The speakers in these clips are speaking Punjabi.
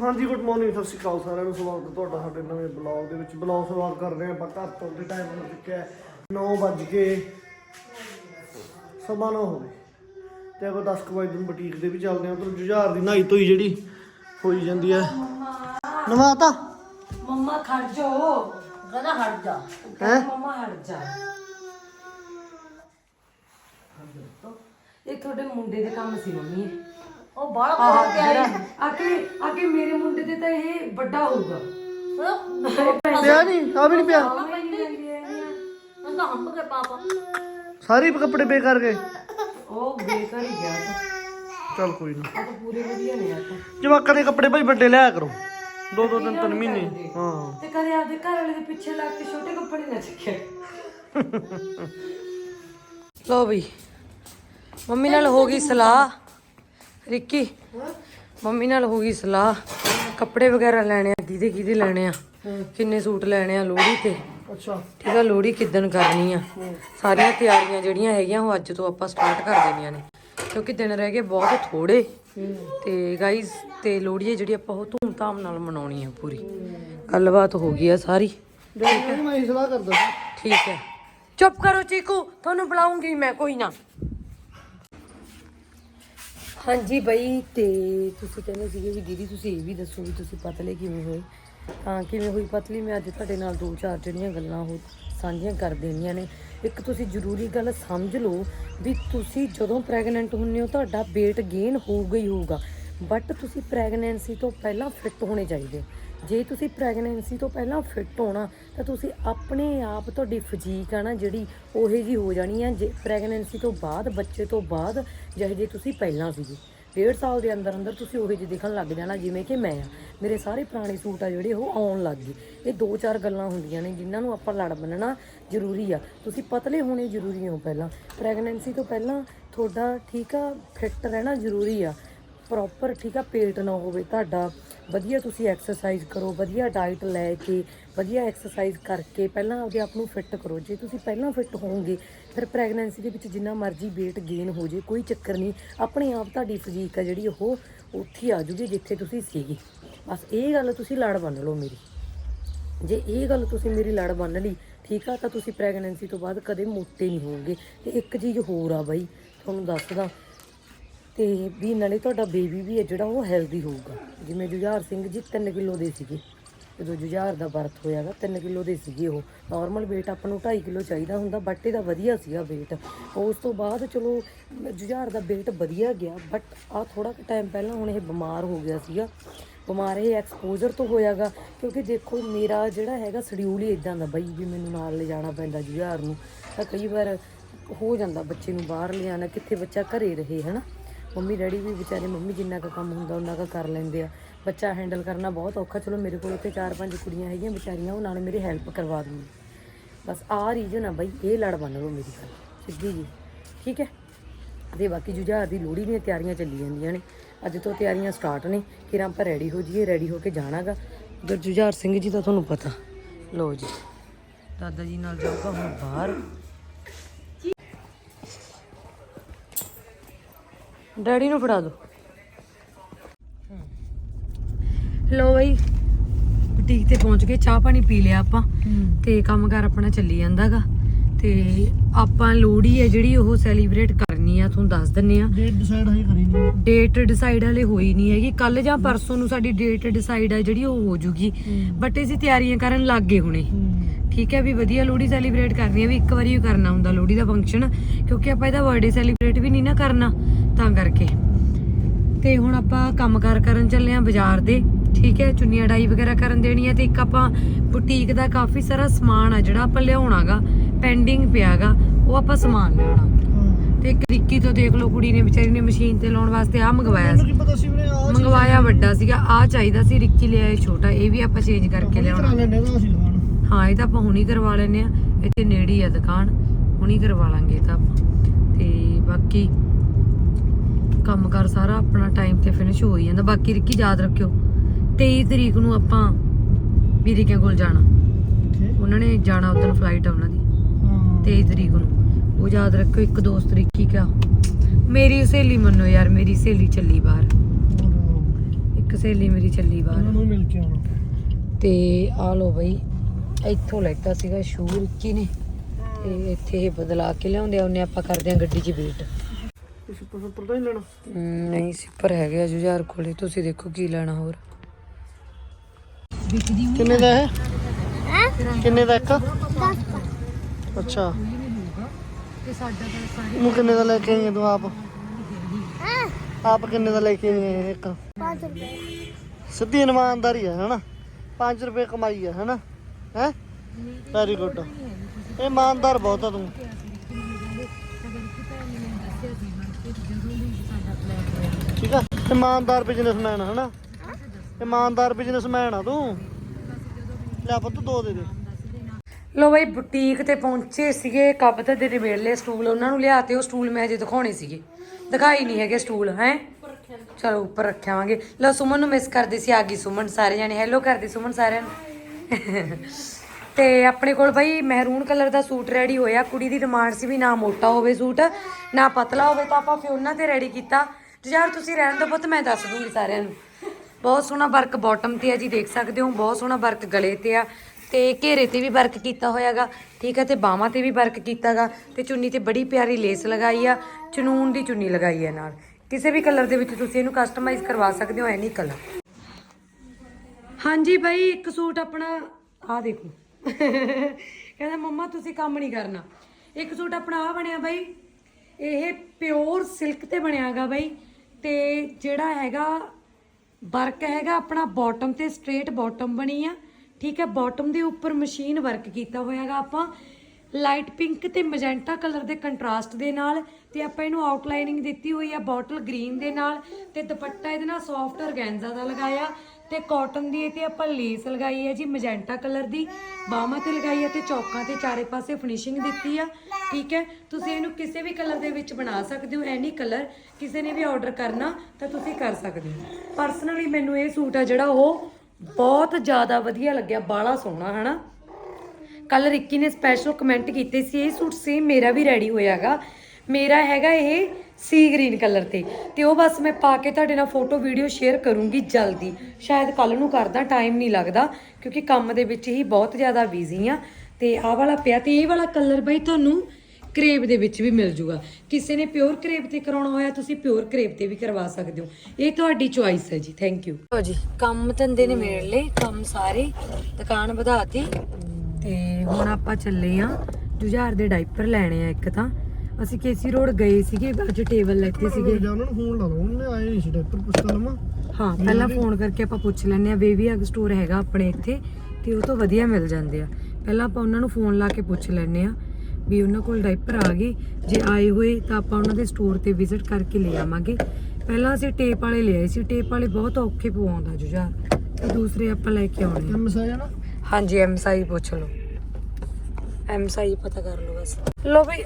ਹਾਂਜੀ ਗੁੱਡ ਮਾਰਨਿੰਗ ਸਤਿ ਸ਼੍ਰੀ ਅਕਾਲ ਸਾਰਿਆਂ ਨੂੰ। ਸਵਾਗਤ ਹੈ ਤੁਹਾਡਾ ਸਾਡੇ ਨਵੇਂ ਬਲੌਗ ਦੇ ਵਿੱਚ। ਬਲੌਗ ਸ਼ੁਰੂਆਤ ਕਰਦੇ ਹਾਂ ਆਪਾਂ। ਘਰ ਤੋਂ ਦੇ ਟਾਈਮ ਹੋ ਚੁੱਕਿਆ ਹੈ। 9 ਵੱਜ ਕੇ ਸਵਾ ਨੌ ਹੋ ਗਏ। ਤੇ ਆਪਾਂ 10 ਕੁ ਵਜੇ ਨੂੰ ਬੁਟੀਕ ਦੇ ਵੀ ਚੱਲਦੇ ਹਾਂ। ਉਧਰ ਜੁਝਾਰ ਦੀ ਨਹਾਈ ਧੋਈ ਜਿਹੜੀ ਹੋਈ ਜਾਂਦੀ ਹੈ। ਨਵਾਤਾ? ਮੰਮਾ ਖੜ ਜਾ ਕਹਿੰਦਾ ਹਟ ਜਾ। ਹੈਂ? ਮੰਮਾ ਹਟ ਜਾ। ਇਹ ਤੁਹਾਡੇ ਮੁੰਡੇ ਦੇ ਕੰਮ ਸੀ ਮੰਮੀ। ਉਹ ਬਾਹਲਾ ਆਹ ਕੋਲ ਪਿਆ ਜਿਹੜਾ ਆਕੇ ਆਕੇ ਮੇਰੇ ਮੁੰਡੇ ਤੇ ਤਾਂ ਇਹ ਵੱਡਾ ਹੋਊਗਾ। ਪਿਆ ਨਹੀਂ ਆ ਵੀ ਨਹੀਂ ਪਿਆ। ਉਹ ਤਾਂ ਹੰਬ ਕੇ ਪਾਪਾ। ਸਾਰੇ ਕੱਪੜੇ ਬੇ ਕਰ ਗਏ। ਉਹ ਬੇਕਾਰ ਹੀ ਗਿਆ ਤਾਂ। ਚੱਲ ਕੋਈ ਨਾ ਆ ਤਾਂ ਪੂਰੇ ਵਧੀਆ ਨੇ ਆ ਤਾਂ ਜਵਾਕਾਂ ਦੇ ਕੱਪੜੇ ਭਾਈ ਵੱਡੇ ਲਿਆ ਕਰੋ। ਦੋ ਦੋ ਤਿੰਨ ਤਿੰਨ ਮਹੀਨੇ। ਹਾਂ। ਤੇ ਕਦੇ ਆਪਦੇ ਘਰ ਵਾਲੇ ਦੇ ਪਿੱਛੇ ਲੱਗ ਕੇ ਛੋਟੇ ਕੱਪੜੇ ਨਾ ਚੱਕਿਆ। ਲੋ ਬਈ। ਮੰਮੀ ਨਾਲ ਹੋ ਗਈ ਸਲਾਹ। ਰਿੱਕੀ ਮੰਮੀ ਨਾਲ ਹੋ ਗਈ ਸਲਾਹ। ਕੱਪੜੇ ਵਗੈਰਾ ਲੈਣੇ ਆ ਕਿਹਦੇ ਕਿਹਦੇ ਲੈਣੇ ਆ? ਕਿੰਨੇ ਸੂਟ ਲੈਣੇ ਆ ਲੋਹੜੀ ਤੇ? ਅੱਛਾ। ਠੀਕ ਆ ਲੋਹੜੀ ਕਿੱਦਣ ਕਰਨੀ ਆ? ਸਾਰੀਆਂ ਤਿਆਰੀਆਂ ਜਿਹੜੀਆਂ ਹੈਗੀਆਂ ਉਹ ਅੱਜ ਤੋਂ ਆਪਾਂ ਸਟਾਰਟ ਕਰ ਦੇਣੀਆਂ ਨੇ। ਕਿਉਂਕਿ ਦਿਨ ਰਹਿ ਗਏ ਬਹੁਤ ਥੋੜੇ ਤੇ ਗਾਈਜ਼ ਤੇ ਲੋਹੜੀ ਹੈ ਜਿਹੜੀ ਆਪਾਂ ਉਹ ਧੂਮਧਾਮ ਨਾਲ ਮਨਾਉਣੀ ਆ ਪੂਰੀ। ਗੱਲਬਾਤ ਹੋ ਗਈ ਆ ਸਾਰੀ। ਮੈਂ ਸਲਾਹ ਕਰਦਾ ਠੀਕ ਹੈ। ਚੁੱਪ ਕਰੋ ਚੀਕੂ ਤੁਹਾਨੂੰ ਬੁਲਾਉਂਗੀ ਮੈਂ ਕੋਈ ਨਾ। ਹਾਂਜੀ ਬਈ, ਤੇ ਤੁਸੀਂ ਕਹਿੰਦੇ ਸੀਗੇ ਵੀ ਦੀਦੀ ਤੁਸੀਂ ਇਹ ਵੀ ਦੱਸੋ ਵੀ ਤੁਸੀਂ ਪਤਲੇ ਕਿਵੇਂ ਹੋਏ? ਤਾਂ ਕਿਵੇਂ ਹੋਈ ਪਤਲੀ? ਮੈਂ ਅੱਜ ਤੁਹਾਡੇ ਨਾਲ ਦੋ ਚਾਰ ਜਿਹੜੀਆਂ ਗੱਲਾਂ ਉਹ ਸਾਂਝੀਆਂ ਕਰ ਦੇਣੀਆਂ ਨੇ। ਇੱਕ ਤੁਸੀਂ ਜ਼ਰੂਰੀ ਗੱਲ ਸਮਝ ਲਓ ਵੀ ਤੁਸੀਂ ਜਦੋਂ ਪ੍ਰੈਗਨੈਂਟ ਹੁੰਦੇ ਹੋ, ਤੁਹਾਡਾ weight gain ਹੋਊਗਾ ਹੀ ਹੋਊਗਾ। ਬਟ ਤੁਸੀਂ ਪ੍ਰੈਗਨੈਂਸੀ ਤੋਂ ਪਹਿਲਾਂ ਫਿੱਟ ਹੋਣੇ ਚਾਹੀਦੇ। ਹੋ ਜੇ ਤੁਸੀਂ ਪ੍ਰੈਗਨੈਂਸੀ ਤੋਂ ਪਹਿਲਾਂ ਫਿੱਟ ਹੋਣਾ, ਤਾਂ ਤੁਸੀਂ ਆਪਣੇ ਆਪ ਤੁਹਾਡੀ ਫਜ਼ੀਕ ਆ ਨਾ ਜਿਹੜੀ ਉਹੇ ਜੀ ਹੋ ਜਾਣੀ ਆ, ਜੇ ਪ੍ਰੈਗਨੈਂਸੀ ਤੋਂ ਬਾਅਦ, ਬੱਚੇ ਤੋਂ ਬਾਅਦ ਜਿਹੇ ਜੇ ਤੁਸੀਂ ਪਹਿਲਾਂ ਸੀਗੇ। ਡੇਢ ਸਾਲ ਦੇ ਅੰਦਰ ਅੰਦਰ ਤੁਸੀਂ ਉਹੇ ਜਿਹੇ ਦਿਖਣ ਲੱਗ ਜਾਣਾ, ਜਿਵੇਂ ਕਿ ਮੈਂ ਆ। ਮੇਰੇ ਸਾਰੇ ਪੁਰਾਣੇ ਸੂਟ ਆ ਜਿਹੜੇ, ਉਹ ਆਉਣ ਲੱਗ ਗਏ। ਇਹ ਦੋ ਚਾਰ ਗੱਲਾਂ ਹੁੰਦੀਆਂ ਨੇ ਜਿਨ੍ਹਾਂ ਨੂੰ ਆਪਾਂ ਲੜ ਬੰਨਣਾ ਜ਼ਰੂਰੀ ਆ। ਤੁਸੀਂ ਪਤਲੇ ਹੋਣੇ ਜ਼ਰੂਰੀ ਹੋ ਪਹਿਲਾਂ। ਪ੍ਰੈਗਨੈਂਸੀ ਤੋਂ ਪਹਿਲਾਂ ਤੁਹਾਡਾ ਠੀਕ ਆ ਫਿੱਟ ਰਹਿਣਾ ਜ਼ਰੂਰੀ ਆ। ਪ੍ਰੋਪਰ ਠੀਕ ਆ, ਪੇਟ ਨਾ ਹੋਵੇ ਤੁਹਾਡਾ। ਵਧੀਆ ਤੁਸੀਂ ਐਕਸਰਸਾਈਜ਼ ਕਰੋ, ਵਧੀਆ ਡਾਈਟ ਲੈ ਕੇ, ਵਧੀਆ ਐਕਸਰਸਾਈਜ਼ ਕਰਕੇ ਪਹਿਲਾਂ ਆਪਦੇ ਆਪ ਨੂੰ ਫਿੱਟ ਕਰੋ। ਜੇ ਤੁਸੀਂ ਪਹਿਲਾਂ ਫਿੱਟ ਹੋਵੋਗੇ, ਫਿਰ ਪ੍ਰੈਗਨੈਂਸੀ ਦੇ ਵਿੱਚ ਜਿੰਨਾ ਮਰਜ਼ੀ weight ਗੇਨ ਹੋ ਜੇ, ਕੋਈ ਚੱਕਰ ਨਹੀਂ। ਆਪਣੇ ਆਪ ਤੁਹਾਡੀ ਫਿਜ਼ੀਕ ਆ ਜਿਹੜੀ, ਉਹ ਉੱਥੇ ਆ ਜੂਗੀ ਜਿੱਥੇ ਤੁਸੀਂ ਸੀਗੀ। ਬਸ ਇਹ ਗੱਲ ਤੁਸੀਂ ਲੜ ਬੰਨ ਲਓ ਮੇਰੀ। ਜੇ ਇਹ ਗੱਲ ਤੁਸੀਂ ਮੇਰੀ ਲੜ ਬੰਨ ਲਈ, ਠੀਕ ਆ, ਤਾਂ ਤੁਸੀਂ ਪ੍ਰੈਗਨੈਂਸੀ ਤੋਂ ਬਾਅਦ ਕਦੇ ਮੋਟੇ ਨਹੀਂ ਹੋਵੋਗੇ। ਤੇ ਇੱਕ ਚੀਜ਼ ਹੋਰ ਆ ਬਾਈ, ਤੁਹਾਨੂੰ ਦੱਸਦਾ ਤੇ ਵੀ ਨਾਲੇ ਤੁਹਾਡਾ ਬੇਬੀ ਵੀ ਹੈ, ਜਿਹੜਾ ਉਹ ਹੈਲਦੀ ਹੋਊਗਾ। ਜਿਵੇਂ ਜੁਝਾਰ ਸਿੰਘ ਜੀ 3 ਕਿਲੋ ਦੇ ਸੀਗੇ। ਜਦੋਂ ਜੁਝਾਰ ਦਾ ਬਰਥ ਹੋਇਆਗਾ 3 ਕਿਲੋ ਦੇ ਸੀਗੇ ਉਹ। ਨਾਰਮਲ weight ਆਪਾਂ ਨੂੰ 2.5 ਕਿਲੋ ਚਾਹੀਦਾ ਹੁੰਦਾ ਬਟ ਇਹਦਾ ਵਧੀਆ ਸੀਗਾ weight ਉਸ ਤੋਂ ਬਾਅਦ ਚਲੋ, ਜੁਝਾਰ ਦਾ weight ਵਧੀਆ ਗਿਆ ਬਟ ਆ ਥੋੜਾ ਕੁ ਟਾਈਮ ਪਹਿਲਾਂ ਹੁਣ ਇਹ ਬਿਮਾਰ ਹੋ ਗਿਆ ਸੀਗਾ। ਬਿਮਾਰ ਇਹ ਐਕਸਪੋਜ਼ਰ ਤੋਂ ਹੋਇਆਗਾ ਕਿਉਂਕਿ ਦੇਖੋ ਮੇਰਾ ਜਿਹੜਾ ਹੈਗਾ ਸ਼ਡਿਊਲ ਹੀ ਇਦਾਂ ਦਾ ਬਈ, ਵੀ ਮੈਨੂੰ ਨਾਲ ਲੈ ਜਾਣਾ ਪੈਂਦਾ ਜੁਝਾਰ ਨੂੰ। ਤਾਂ ਕਈ ਵਾਰ ਹੋ ਜਾਂਦਾ ਬੱਚੇ ਨੂੰ ਬਾਹਰ ਲਿਆਣਾ ਕਿੱਥੇ ਬੱਚਾ ਘਰੇ ਰਹੇ, ਹਨਾ? ਮੰਮੀ ਡੈਡੀ ਵੀ ਵਿਚਾਰੇ, ਮੰਮੀ ਜਿੰਨਾ ਕੁ ਕੰਮ ਹੁੰਦਾ ਉਹਨਾਂ ਕੁ ਕਰ ਲੈਂਦੇ ਆ। ਬੱਚਾ ਹੈਂਡਲ ਕਰਨਾ ਬਹੁਤ ਔਖਾ। ਚਲੋ ਮੇਰੇ ਕੋਲ ਉੱਥੇ ਚਾਰ ਪੰਜ ਕੁੜੀਆਂ ਹੈਗੀਆਂ ਵਿਚਾਰੀਆਂ, ਉਹ ਨਾਲ ਮੇਰੀ ਹੈਲਪ ਕਰਵਾ ਦਿੰਦੀ। ਬਸ ਆਹ ਰੀਜਨ ਆ ਬਾਈ, ਇਹ ਲੜ ਬਣ ਲਓ ਮੇਰੀ ਗੱਲ। ਸਿੱਧੀ ਜੀ। ਠੀਕ ਹੈ? ਤੇ ਬਾਕੀ ਜੁਝਾਰ ਦੀ ਲੋਹੜੀ ਦੀਆਂ ਤਿਆਰੀਆਂ ਚੱਲੀ ਜਾਂਦੀਆਂ ਨੇ। ਅੱਜ ਤੋਂ ਤਿਆਰੀਆਂ ਸਟਾਰਟ ਨੇ, ਫਿਰ ਆਪਾਂ ਰੈਡੀ ਹੋ ਜਾਈਏ ਰੈਡੀ ਹੋ ਕੇ ਜਾਣਾਗਾ। ਉਧਰ ਜੁਝਾਰ ਸਿੰਘ ਜੀ ਦਾ ਤੁਹਾਨੂੰ ਪਤਾ। ਲਓ ਜੀ। ਦਾਦਾ ਜੀ ਨਾਲ ਜਾਊਗਾ, ਹੁਣ ਬਾਹਰ। ਡੈਡੀ ਨੂੰ ਫੜਾ ਦਿਓ ਲੋ ਬਈ ਬੁਟੀਕ ਤੇ ਪਹੁੰਚ ਗਏ ਚਾਹ ਪਾਣੀ ਪੀ ਲਿਆ ਆਪਾਂ ਤੇ ਕੰਮਕਾਰ ਆਪਣਾ ਚੱਲੀ ਜਾਂਦਾਗਾ। ਤੇ ਆਪਾਂ ਲੋਹੜੀ ਹੈ ਜਿਹੜੀ ਉਹ ਸੈਲੀਬ੍ਰੇਟ ਕਰਨੀ ਆ ਤੁਹਾਨੂੰ ਦੱਸ ਦਿੰਨੇ ਆ। ਡੇਟ ਡਿਸਾਈਡ ਹਜੇ ਕਰੀ ਨਹੀਂ ਡੇਟ ਡਿਸਾਈਡ ਹਲੇ ਹੋਈ ਨਹੀਂ ਹੈਗੀ। ਕੱਲ ਜਾਂ ਪਰਸੋਂ ਨੂੰ ਸਾਡੀ ਡੇਟ ਡਿਸਾਈਡ ਆ ਜਿਹੜੀ ਉਹ ਹੋ ਜੂਗੀ। ਬਟ ਅਸੀਂ ਤਿਆਰੀਆਂ ਕਰਨ ਲੱਗ ਗਏ ਹੁਣੇ ਠੀਕ ਹੈ ਵੀ ਵਧੀਆ ਲੋਹੜੀ ਸੈਲੀਬ੍ਰੇਟ ਕਰਨੀ ਹੈ ਵੀ ਇੱਕ ਵਾਰੀ ਹੀ ਕਰਨਾ ਹੁੰਦਾ ਲੋਹੜੀ ਦਾ ਫੰਕਸ਼ਨ ਕਿਉਂਕਿ ਆਪਾਂ ਇਹਦਾ ਬਰਥਡੇ ਸੈਲੀਬ੍ਰੇਟ ਵੀ ਨਹੀਂ ਨਾ ਕਰਨਾ। ਤਾਂ ਕਰਕੇ। ਤੇ ਹੁਣ ਆਪਾਂ ਕੰਮਕਾਰ ਕਰਨ ਚੱਲੇ ਆ ਬਾਜ਼ਾਰ ਦੇ ਠੀਕ ਹੈ? ਚੁੰਨੀਆਂ ਡਾਈ ਵਗੈਰਾ ਕਰਨ ਦੇਣੀ ਹੈ ਤੇ ਇੱਕ ਆਪਾਂ ਬੁਟੀਕ ਦਾ ਕਾਫੀ ਸਾਰਾ ਸਮਾਨ ਆ ਜਿਹੜਾ ਆਪਾਂ ਲਿਆਉਣਾਗਾ ਪੈਂਡਿੰਗ ਪਿਆਗਾ ਉਹ ਆਪਾਂ ਸਮਾਨ ਲਿਆਉਣਾ। ਤੇ ਇੱਕ ਰਿੱਕੀ ਤੋਂ ਦੇਖ ਲਓ ਕੁੜੀ ਨੇ ਵਿਚਾਰੀ ਨੇ ਮਸ਼ੀਨ ਤੇ ਲਾਉਣ ਵਾਸਤੇ ਆ ਮੰਗਵਾਇਆ ਸੀ। ਮੰਗਵਾਇਆ ਵੱਡਾ ਸੀਗਾ ਆ ਚਾਹੀਦਾ ਸੀ ਰਿੱਕੀ ਲਿਆਏ ਛੋਟਾ ਇਹ ਵੀ ਆਪਾਂ ਚੇਂਜ ਕਰਕੇ ਲਿਆਉਣਾ। ਲੈਣੇ ਹਾਂ ਇਹ ਤਾਂ ਆਪਾਂ ਹੁਣੀ ਕਰਵਾ ਲੈਨੇ ਆ ਇੱਥੇ ਨੇੜੇ ਹੀ ਆ ਦੁਕਾਨ ਹੁਣੀ ਕਰਵਾ ਲਾਂਗੇ ਤਾਂ ਆਪਾਂ। ਤੇ ਬਾਕੀ ਕੰਮਕਾਰ ਸਾਰਾ ਆਪਣਾ ਟਾਈਮ ਤੇ ਫਿਨਿਸ਼ ਹੋ ਹੀ ਜਾਂਦਾ। ਬਾਕੀ ਰਿੱਕੀ ਯਾਦ ਰੱਖਿਓ 23 ਤਰੀਕ ਨੂੰ ਆਪਾਂ ਵੀਰਿਕਿਆਂ ਕੋਲ ਜਾਣਾ। ਉਹਨਾਂ ਨੇ ਜਾਣਾ ਉਦੋਂ ਫਲਾਈਟ ਆ ਉਹਨਾਂ ਦੀ। ਹਾਂ। 23 ਤਰੀਕ ਨੂੰ। ਉਹ ਯਾਦ ਰੱਖਿਓ ਇੱਕ ਦੋਸਤ ਰਿੱਕੀ ਕਿਆ? ਮੇਰੀ ਸਹੇਲੀ ਮੰਨੋ ਯਾਰ ਮੇਰੀ ਸਹੇਲੀ ਚੱਲੀ ਬਾਹਰ। ਇੱਕ ਸਹੇਲੀ ਮੇਰੀ ਚੱਲੀ ਬਾਹਰ। ਉਹਨਾਂ ਨੂੰ ਮਿਲ ਕੇ ਆਉਣਾ। ਤੇ ਆ ਲੋ ਬਈ ਇੱਥੋਂ ਲੈਤਾ ਸੀਗਾ ਸ਼ੂ ਰਿੱਕੀ ਨੇ। ਤੇ ਇੱਥੇ ਬਦਲਾ ਕੇ ਲਿਆਉਂਦੇ ਆ ਉਹਨੇ ਆਪਾਂ ਕਰਦੇ ਆ ਗੱਡੀ 'ਚ ਵੇਟ ਤਾਂ ਨਹੀਂ ਲੈਣਾ? ਨਹੀਂ ਸਿੱਪਰ ਹੈਗੇ ਆ ਜੁਝਾਰ ਕੋਲੇ। ਤੁਸੀਂ ਦੇਖੋ ਕੀ ਲੈਣਾ ਹੋਰ। ਕਿੰਨੇ ਦਾ ਹੈ? ਕਿੰਨੇ ਦਾ ਇੱਕ? ਅੱਛਾ। ਤੇ ਸਾਡਾ ਤਾਂ ਸਾਰੇ ਨੂੰ ਕਿੰਨੇ ਦਾ ਲੈ ਕੇ ਹੈ ਤੂੰ ਆਪ? ਆਪ ਕਿੰਨੇ ਦਾ ਲੈ ਕੇ ਹੈ ਇੱਕ? 5 ਰੁਪਏ। ਸਿੱਧੀ ਇਮਾਨਦਾਰੀ ਹੈ ਹਨਾ? 5 ਰੁਪਏ ਕਮਾਈ ਹੈ ਹਨਾ? ਹੈ? ਵੈਰੀ ਗੁੱਡ ਇਹ ਇਮਾਨਦਾਰ ਬਹੁਤ ਆ ਤੂੰ। ਠੀਕ ਆ? ਇਮਾਨਦਾਰ ਬਿਜ਼ਨਸਮੈਨ ਹਨਾ? ਇਮਾਨਦਾਰ ਬਿਜ਼ਨਸਮੈਨ ਆ ਤੂੰ। ਲੈ ਪੁੱਤ, ਦੋ ਦੇ ਦੇ। ਲੋ ਬਈ, ਬੁਟੀਕ ਤੇ ਪਹੁੰਚੇ ਸੀਗੇ ਕਬਤ ਦੇ ਰਿਵੇਲੇ ਸਟੂਲ। ਉਹਨਾਂ ਨੂੰ ਲਿਆਤੇ ਉਹ ਸਟੂਲ ਮੈਂ ਅਜੇ ਦਿਖਾਉਣੇ ਸੀਗੇ। ਦਿਖਾਈ ਨਹੀਂ ਹੈਗੇ ਸਟੂਲ, ਹੈ? ਚਲੋ, ਉੱਪਰ ਰੱਖਾਂਗੇ ਲੋ ਸੁਮਨ ਨੂੰ ਮਿਸ ਕਰਦੇ ਸੀ ਆ ਗਈ ਸੁਮਨ, ਸਾਰੇ ਜਾਣੇ। ਹੈਲੋ ਕਰਦੇ ਸੁਮਨ ਸਾਰਿਆਂ ਨੂੰ। ਤੇ ਆਪਣੇ ਕੋਲ ਬਈ ਮਹਿਰੂਨ ਕਲਰ ਦਾ ਸੂਟ ਰੈਡੀ ਹੋਇਆ। ਕੁੜੀ ਦੀ ਡਿਮਾਂਡ ਸੀ ਵੀ ਨਾ ਮੋਟਾ ਹੋਵੇ ਸੂਟ, ਨਾ ਪਤਲਾ ਹੋਵੇ, ਤਾਂ ਆਪਾਂ ਫਿਰ ਉਹਨਾਂ ਤੇ ਰੈਡੀ ਕੀਤਾ। ਤੇ ਯਾਰ ਤੁਸੀਂ ਰਹਿਣ ਦੋ ਪੁੱਤ, ਮੈਂ ਦੱਸ ਦੂੰਗੀ ਸਾਰਿਆਂ ਨੂੰ। ਬਹੁਤ ਸੋਹਣਾ ਵਰਕ ਬਾਟਮ ਤੇ ਆ ਜੀ, ਦੇਖ ਸਕਦੇ ਹੋ, ਬਹੁਤ ਸੋਹਣਾ ਵਰਕ ਗਲੇ ਤੇ ਆ। ਤੇ ਘੇਰੇ ਤੇ ਵੀ ਵਰਕ ਕੀਤਾ ਹੋਇਆਗਾ, ਠੀਕ ਹੈ ਤੇ ਬਾਹਾਂ ਤੇ ਵੀ ਵਰਕ ਕੀਤਾਗਾ, ਤੇ ਚੁੰਨੀ ਤੇ ਬੜੀ ਪਿਆਰੀ ਲੇਸ ਲਗਾਈ ਆ, ਚਨੂਨ ਦੀ ਚੁੰਨੀ ਲਗਾਈ ਹੈ ਨਾਲ। ਕਿਸੇ ਵੀ ਕਲਰ ਦੇ ਵਿੱਚ ਤੁਸੀਂ ਇਹਨੂੰ ਕਸਟਮਾਈਜ਼ ਕਰਵਾ ਸਕਦੇ ਹੋ, ਐਨੀ ਕਲਰ ਹਾਂਜੀ ਭਾਈ ਇੱਕ ਸੂਟ ਆਪਣਾ ਆ ਦੇਖੋ। ਕਹਿੰਦਾ, ਮੰਮਾ, ਤੁਸੀਂ ਕੰਮ ਨਹੀਂ ਕਰਨਾ। ਇੱਕ ਸੂਟ ਆਪਣਾ ਆ ਬਣਿਆ ਬਾਈ, ਇਹ ਪਿਓਰ ਸਿਲਕ ਤੇ ਬਣਿਆਗਾ ਬਾਈ। ਤੇ ਜਿਹੜਾ ਹੈਗਾ ਵਰਕ ਹੈਗਾ, ਆਪਣਾ ਬਾਟਮ ਤੇ ਸਟ੍ਰੇਟ ਬਾਟਮ ਬਣੀ ਆ। ਠੀਕ ਹੈ ਬਾਟਮ ਦੇ ਉੱਪਰ ਮਸ਼ੀਨ ਵਰਕ ਕੀਤਾ ਹੋਇਆ ਹੈਗਾ ਆਪਾਂ। ਲਾਈਟ ਪਿੰਕ ਤੇ ਮੈਜੈਂਟਾ ਕਲਰ ਦੇ ਕੰਟਰਾਸਟ ਦੇ ਨਾਲ ਤੇ ਆਪਾਂ ਇਹਨੂੰ ਆਊਟਲਾਈਨਿੰਗ ਦਿੱਤੀ ਹੋਈ ਆ ਬੋਟਲ ਗ੍ਰੀਨ ਦੇ ਨਾਲ ਤੇ ਦੁਪੱਟਾ ਇਹਦੇ ਨਾਲ ਸੌਫਟ ਔਰਗੈਂਜ਼ਾ ਦਾ ਲਗਾਇਆ। ਤੇ ਕਾਟਨ ਦੀ ਇਹ ਤੇ ਆਪਾਂ ਲੇਸ ਲਗਾਈ ਹੈ ਜੀ ਮੈਜੈਂਟਾ ਕਲਰ ਦੀ। ਬਾਹਾਂ ਤੇ ਲਗਾਈ ਹੈ ਤੇ ਚੌਕਾਂ ਤੇ ਚਾਰੇ ਪਾਸੇ ਫਿਨਿਸ਼ਿੰਗ ਦਿੱਤੀ ਆ। ਠੀਕ ਹੈ? ਤੁਸੀਂ ਇਹਨੂੰ ਕਿਸੇ ਵੀ ਕਲਰ ਦੇ ਵਿੱਚ ਬਣਾ ਸਕਦੇ ਹੋ ਐਨੀ ਕਲਰ ਕਿਸੇ ਨੇ ਵੀ ਆਰਡਰ ਕਰਨਾ, ਤਾਂ ਤੁਸੀਂ ਕਰ ਸਕਦੇ ਹੋ। ਪਰਸਨਲੀ ਮੈਨੂੰ ਇਹ ਸੂਟ ਆ ਜਿਹੜਾ ਉਹ ਬਹੁਤ ਜ਼ਿਆਦਾ ਵਧੀਆ ਲੱਗਿਆ ਬਾਲਾ ਸੋਹਣਾ, ਹਨਾ? ਕੱਲ ਰਿੱਕੀ ਨੇ ਸਪੈਸ਼ਲ ਕਮੈਂਟ ਕੀਤੇ ਸੀ, ਇਹ ਸੂਟ ਸੇਮ ਮੇਰਾ ਵੀ ਰੈਡੀ ਹੋਇਆਗਾ ਮੇਰਾ ਹੈਗਾ ਇਹ ਸੀ ਗ੍ਰੀਨ ਕਲਰ ਤੇ। ਤੇ ਉਹ ਬਸ ਮੈਂ ਪਾ ਕੇ ਤੁਹਾਡੇ ਨਾਲ ਫੋਟੋ ਵੀਡੀਓ ਸ਼ੇਅਰ ਕਰੂੰਗੀ ਜਲਦੀ। ਸ਼ਾਇਦ ਕੱਲ ਨੂੰ ਕਰਦਾ ਟਾਈਮ ਨਹੀਂ ਲੱਗਦਾ ਕਿਉਂਕਿ ਕੰਮ ਦੇ ਵਿੱਚ ਹੀ ਬਹੁਤ ਜ਼ਿਆਦਾ ਬਿਜ਼ੀ ਆ। ਤੇ ਆਹ ਵਾਲਾ ਪਿਆ ਤੇ ਇਹ ਵਾਲਾ ਕਲਰ ਬਈ ਤੁਹਾਨੂੰ ਕਰੇਪ ਦੇ ਵਿੱਚ ਵੀ ਮਿਲ ਜੂਗਾ। ਕਿਸੇ ਨੇ ਪਿਓਰ ਕਰੇਪ ਤੇ ਕਰਾਉਣਾ ਹੋਇਆ ਤੁਸੀਂ ਪਿਓਰ ਕਰੇਪ ਤੇ ਵੀ ਕਰਵਾ ਸਕਦੇ ਹੋ। ਇਹ ਤੁਹਾਡੀ ਚੁਆਇਸ ਹੈ ਜੀ ਥੈਂਕ ਯੂ ਲੋ ਜੀ ਕੰਮ ਧੰਦੇ ਨੇ ਮੇਰੇ ਲਈ ਕੰਮ ਸਾਰੇ ਦੁਕਾਨ ਵਧਾਤੀ। ਤੇ ਹੁਣ ਆਪਾਂ ਚੱਲੇ ਆ। ਜੁਝਾਰ ਦੇ ਡਾਈਪਰ ਲੈਣੇ ਆ ਇੱਕ ਤਾਂ। ਅਸੀਂ ਕੇਸੀ ਰੋਡ ਗਏ ਸੀਗੇ ਅੱਜ ਟੇਬਲ ਲੈਤੇ ਸੀਗੇ। ਜਾਂ ਉਹਨਾਂ ਨੂੰ ਫੋਨ ਲਾ ਲਓ। ਉਹਨੇ ਆਏ ਨਹੀਂ ਸੀ ਡਾਕਟਰ ਪੁੱਛ ਲਵਾਂ ਹਾਂ ਪਹਿਲਾਂ ਫੋਨ ਕਰਕੇ ਆਪਾਂ ਪੁੱਛ ਲੈਂਦੇ ਆ ਬੇਬੀ ਹਗ ਸਟੋਰ ਹੈਗਾ ਆਪਣੇ ਇੱਥੇ ਤੇ ਉਹ ਤੋਂ ਵਧੀਆ ਮਿਲ ਜਾਂਦੇ ਆ। ਪਹਿਲਾਂ ਆਪਾਂ ਉਹਨਾਂ ਨੂੰ ਫੋਨ ਲਾ ਕੇ ਪੁੱਛ ਲੈਂਦੇ ਆ ਵੀ ਉਹਨਾਂ ਕੋਲ ਡਾਈਪਰ ਆ ਗਏ ਜੇ ਆਏ ਹੋਏ ਤਾਂ ਆਪਾਂ ਉਹਨਾਂ ਦੇ ਸਟੋਰ ਤੇ ਵਿਜ਼ਿਟ ਕਰਕੇ ਲੈ ਆਵਾਂਗੇ। ਪਹਿਲਾਂ ਅਸੀਂ ਟੇਪ ਵਾਲੇ ਲਿਆਏ ਸੀ। ਟੇਪ ਵਾਲੇ ਬਹੁਤ ਔਖੇ ਪਵਾਉਂਦਾ ਜੁਝਾਰ। ਤੇ ਦੂਸਰੇ ਆਪਾਂ ਲੈ ਕੇ ਆਉਣੇ ਐਮ ਸਾਇਆ ਨਾ? ਹਾਂਜੀ ਐਮ ਸਾਈ ਪੁੱਛ ਲਓ। ਐਮ ਸਾਈ ਪਤਾ ਕਰ ਲਓ ਬਸ। ਲੋ ਬਈ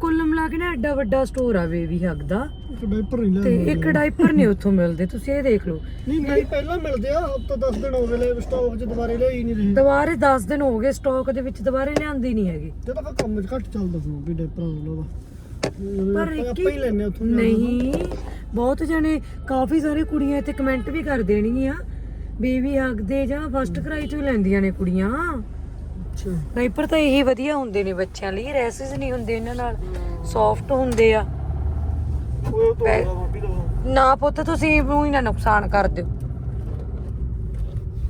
ਕੁੱਲ ਮਿਲਾ ਕੇ ਨਾ ਐਡਾ ਵੱਡਾ ਸਟੋਰ ਆ ਬੇਬੀ ਹੱਗ ਦਾ। ਇੱਕ ਡਾਈਪਰ ਨਹੀਂ ਤੇ ਲੈਣਾ ਇੱਕ ਡਾਈਪਰ ਨਹੀਂ ਉੱਥੋਂ ਮਿਲਦੇ ਤੁਸੀਂ ਇਹ ਦੇਖ ਲਓ। ਨਹੀਂ ਨਹੀਂ ਪਹਿਲਾਂ ਮਿਲਦੇ ਆ ਹਫਤਾ 10 ਦਿਨ ਹੋ ਗਏ ਲੈ ਸਟਾਕ 'ਚ ਦੁਬਾਰੇ ਲਿਆਈ ਨਹੀਂ ਰਹੇ ਦੁਬਾਰੇ 10 ਦਿਨ ਹੋ ਗਏ ਸਟਾਕ ਦੇ ਵਿੱਚ ਦੁਬਾਰੇ ਲਿਆਂਦੀ ਨਹੀਂ ਹੈਗੀ। ਜਦੋਂ ਫਿਰ ਕੰਮ 'ਚ ਘੱਟ ਚੱਲਦਾ ਸੀ ਵੀ ਡਾਈਪਰਾਂ ਉਹਨਾਂ ਦਾ ਪਰ ਆਪਾਂ ਇੱਕ ਹੀ ਲੈਣੇ ਉੱਥੋਂ ਨਹੀਂ ਬਹੁਤ ਜਣੇ ਕਾਫੀ ਸਾਰੇ ਕੁੜੀਆਂ ਇੱਥੇ ਕਮੈਂਟ ਵੀ ਕਰ ਦੇਣਗੀਆਂ। ਬੇਬੀ ਹੱਗ ਦੇ ਜਾਂ ਫਸਟ ਕਰਾਈ ਤੋਂ ਹੀ ਲੈਂਦੀਆਂ ਨੇ ਕੁੜੀਆਂ। ਅੱਛਾ। ਡਾਈਪਰ ਤਾਂ ਇਹੀ ਵਧੀਆ ਹੁੰਦੇ ਨੇ ਬੱਚਿਆਂ ਲਈ ਰੈਸਿਸ ਨਹੀਂ ਹੁੰਦੇ ਇਹਨਾਂ ਨਾਲ। ਸੌਫਟ ਹੁੰਦੇ ਆ। ਉਹ ਤੋਂ ਨਾ ਪੁੱਤ ਤੁਸੀਂ ਨੂੰ ਹੀ ਨਾ ਨੁਕਸਾਨ ਕਰ ਦਿਓ।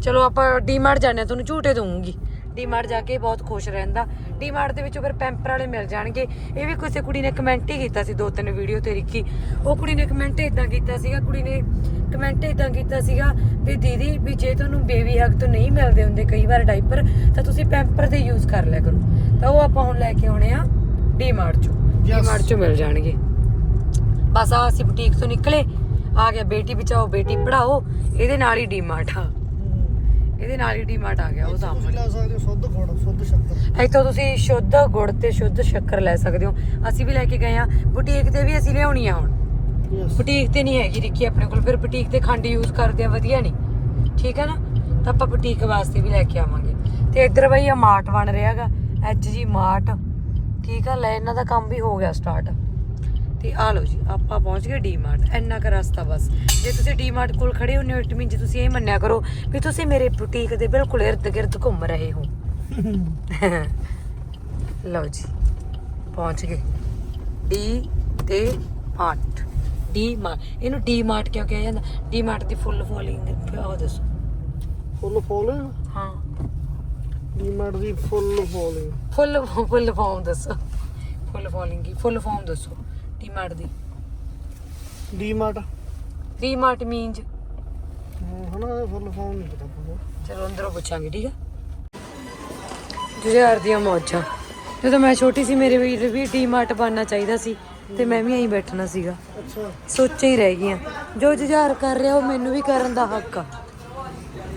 ਚਲੋ ਆਪਾਂ ਡੀਮਾਰਟ ਜਾਂਦੇ ਹਾਂ ਤੁਹਾਨੂੰ ਝੂਟੇ ਦਊਂਗੀ। ਡੀਮਾਰਟ ਜਾ ਕੇ ਬਹੁਤ ਖੁਸ਼ ਰਹਿੰਦਾ। ਡੀਮਾਰਟ ਦੇ ਵਿੱਚੋਂ ਫਿਰ ਪੈਂਪਰ ਵਾਲੇ ਮਿਲ ਜਾਣਗੇ। ਇਹ ਵੀ ਕਿਸੇ ਕੁੜੀ ਨੇ ਕਮੈਂਟ ਹੀ ਕੀਤਾ ਸੀ ਦੋ ਤਿੰਨ ਵੀਡੀਓ ਤੇ ਰਿੱਕੀ ਉਹ ਕੁੜੀ ਨੇ ਕਮੈਂਟ ਇਦਾਂ ਕੀਤਾ ਸੀਗਾ ਕੁੜੀ ਨੇ ਕਮੈਂਟ ਇਦਾਂ ਕੀਤਾ ਸੀਗਾ ਵੀ ਦੀਦੀ ਵੀ ਜੇ ਤੁਹਾਨੂੰ ਬੇਬੀ ਹੱਗ ਤੋਂ ਨਹੀਂ ਮਿਲਦੇ ਹੁੰਦੇ ਕਈ ਵਾਰ ਡਾਈਪਰ ਤਾਂ ਤੁਸੀਂ ਪੈਂਪਰ ਦੇ ਯੂਜ਼ ਕਰ ਲਿਆ ਕਰੋ। ਤਾਂ ਉਹ ਆਪਾਂ ਹੁਣ ਲੈ ਕੇ ਆਉਣੇ ਆ ਡੀਮਾਰਟ ਚੋਂ. ਡੀਮਾਰਟ ਚੋਂ ਮਿਲ ਜਾਣਗੇ। ਬਸ ਆ ਅਸੀਂ ਬੁਟੀਕ ਤੋਂ ਨਿਕਲੇ ਆ ਗਿਆ ਬੇਟੀ ਬਚਾਓ ਬੇਟੀ ਪੜਾਓ ਇਹਦੇ ਨਾਲ ਹੀ ਡੀਮਾਰਟ ਆ। ਇਹਦੇ ਨਾਲ ਹੀ ਡੀਮਾਰਟ ਆ ਗਿਆ ਉਹ ਤੁਸੀਂ ਸਾਹਮਣੇ। ਲੈ ਸਕਦੇ ਹੋ ਸੁੱਧ ਗੁੜ ਸੁੱਧ ਸ਼ੱਕਰ। ਇੱਥੋਂ ਤੁਸੀਂ ਸ਼ੁੱਧ ਗੁੜ ਤੇ ਸ਼ੁੱਧ ਸ਼ੱਕਰ ਲੈ ਸਕਦੇ ਹੋ। ਅਸੀਂ ਵੀ ਲੈ ਕੇ ਗਏ ਆ ਬੁਟੀਕ ਤੇ ਵੀ ਅਸੀਂ ਲਿਆਉਣੀ ਆ ਹੁਣ। ਬੁਟੀਕ ਤੇ ਨਹੀਂ ਹੈਗੀ ਰਿੱਕੀ ਆਪਣੇ ਕੋਲ ਫਿਰ ਬੁਟੀਕ ਤੇ ਖੰਡ ਯੂਜ਼ ਕਰਦੇ ਆ ਵਧੀਆ ਨਹੀਂ। ਠੀਕ ਹੈ ਨਾ? ਤਾਂ ਆਪਾਂ ਬੁਟੀਕ ਵਾਸਤੇ ਵੀ ਲੈ ਕੇ ਆਵਾਂਗੇ। ਤੇ ਇੱਧਰ ਬਈ ਆ ਮਾਰਟ ਬਣ ਰਿਹਾਗਾ ਐਚ ਜੀ ਮਾਰਟ। ਠੀਕ ਆ ਲੈ ਇਹਨਾਂ ਦਾ ਕੰਮ ਵੀ ਹੋ ਗਿਆ ਸਟਾਰਟ ਤੇ ਆ ਲਓ ਜੀ ਆਪਾਂ ਪਹੁੰਚ ਗਏ ਡੀਮਾਰਟ ਇੰਨਾ ਕੁ ਰਸਤਾ ਬਸ। ਜੇ ਤੁਸੀਂ ਡੀਮਾਰਟ ਕੋਲ ਖੜੇ ਹੋ ਇਟ ਮੀਨ ਜੇ ਤੁਸੀਂ ਇਹ ਮੰਨਿਆ ਕਰੋ ਵੀ ਤੁਸੀਂ ਮੇਰੇ ਬੁਟੀਕ ਦੇ ਬਿਲਕੁਲ ਇਰਦ ਗਿਰਦ ਘੁੰਮ ਰਹੇ ਹੋ। ਲਓ ਜੀ ਪਹੁੰਚ ਗਏ। ਡੀ ਤੇ ਮਾਰਟ। ਡੀ ਮਾਰਟ ਇਹਨੂੰ ਡੀ ਮਾਰਟ ਕਿਉਂ ਕਿਹਾ ਜਾਂਦਾ? ਡੀ ਮਾਰਟ ਦੀ ਫੁੱਲ ਫੋਲੋਇੰਗ ਉਹ ਦੱਸੋ। ਫੁੱਲ ਫੋਲੋਇੰਗ ਹਾਂ। ਡੀਮਾਰਟ ਦੀ full following full full form ਦੱਸੋ। ਫੁੱਲ ਫੋਲੋਇੰਗ ਫੁੱਲ ਫਾਰਮ ਦੱਸੋ। ਡੀ ਮਾਰਟ ਦੀ। D Mart D Mart means ਹਨਾ ਫੁੱਲ ਫਾਰਮ ਨਹੀਂ ਪਤਾ ਚਲੋ ਅੰਦਰੋਂ ਪੁੱਛਾਂਗੇ ਠੀਕ ਆ? ਜੁਝਾਰ ਦੀਆਂ ਮੌਜਾਂ। ਜਦੋਂ ਮੈਂ ਛੋਟੀ ਸੀ ਮੇਰੇ ਵੀਰ ਵੀ ਡੀ ਮਾਰਟ ਬਣਨਾ ਚਾਹੀਦਾ ਸੀ। ਤੇ ਮੈਂ ਵੀ ਐਂ ਬੈਠਣਾ ਸੀਗਾ। ਅੱਛਾ। ਸੋਚਾਂ ਹੀ ਰਹਿ ਗਈਆਂ। ਜੋ ਜੁਝਾਰ ਕਰ ਰਿਹਾ ਉਹ ਮੈਨੂੰ ਵੀ ਕਰਨ ਦਾ ਹੱਕ ਆ।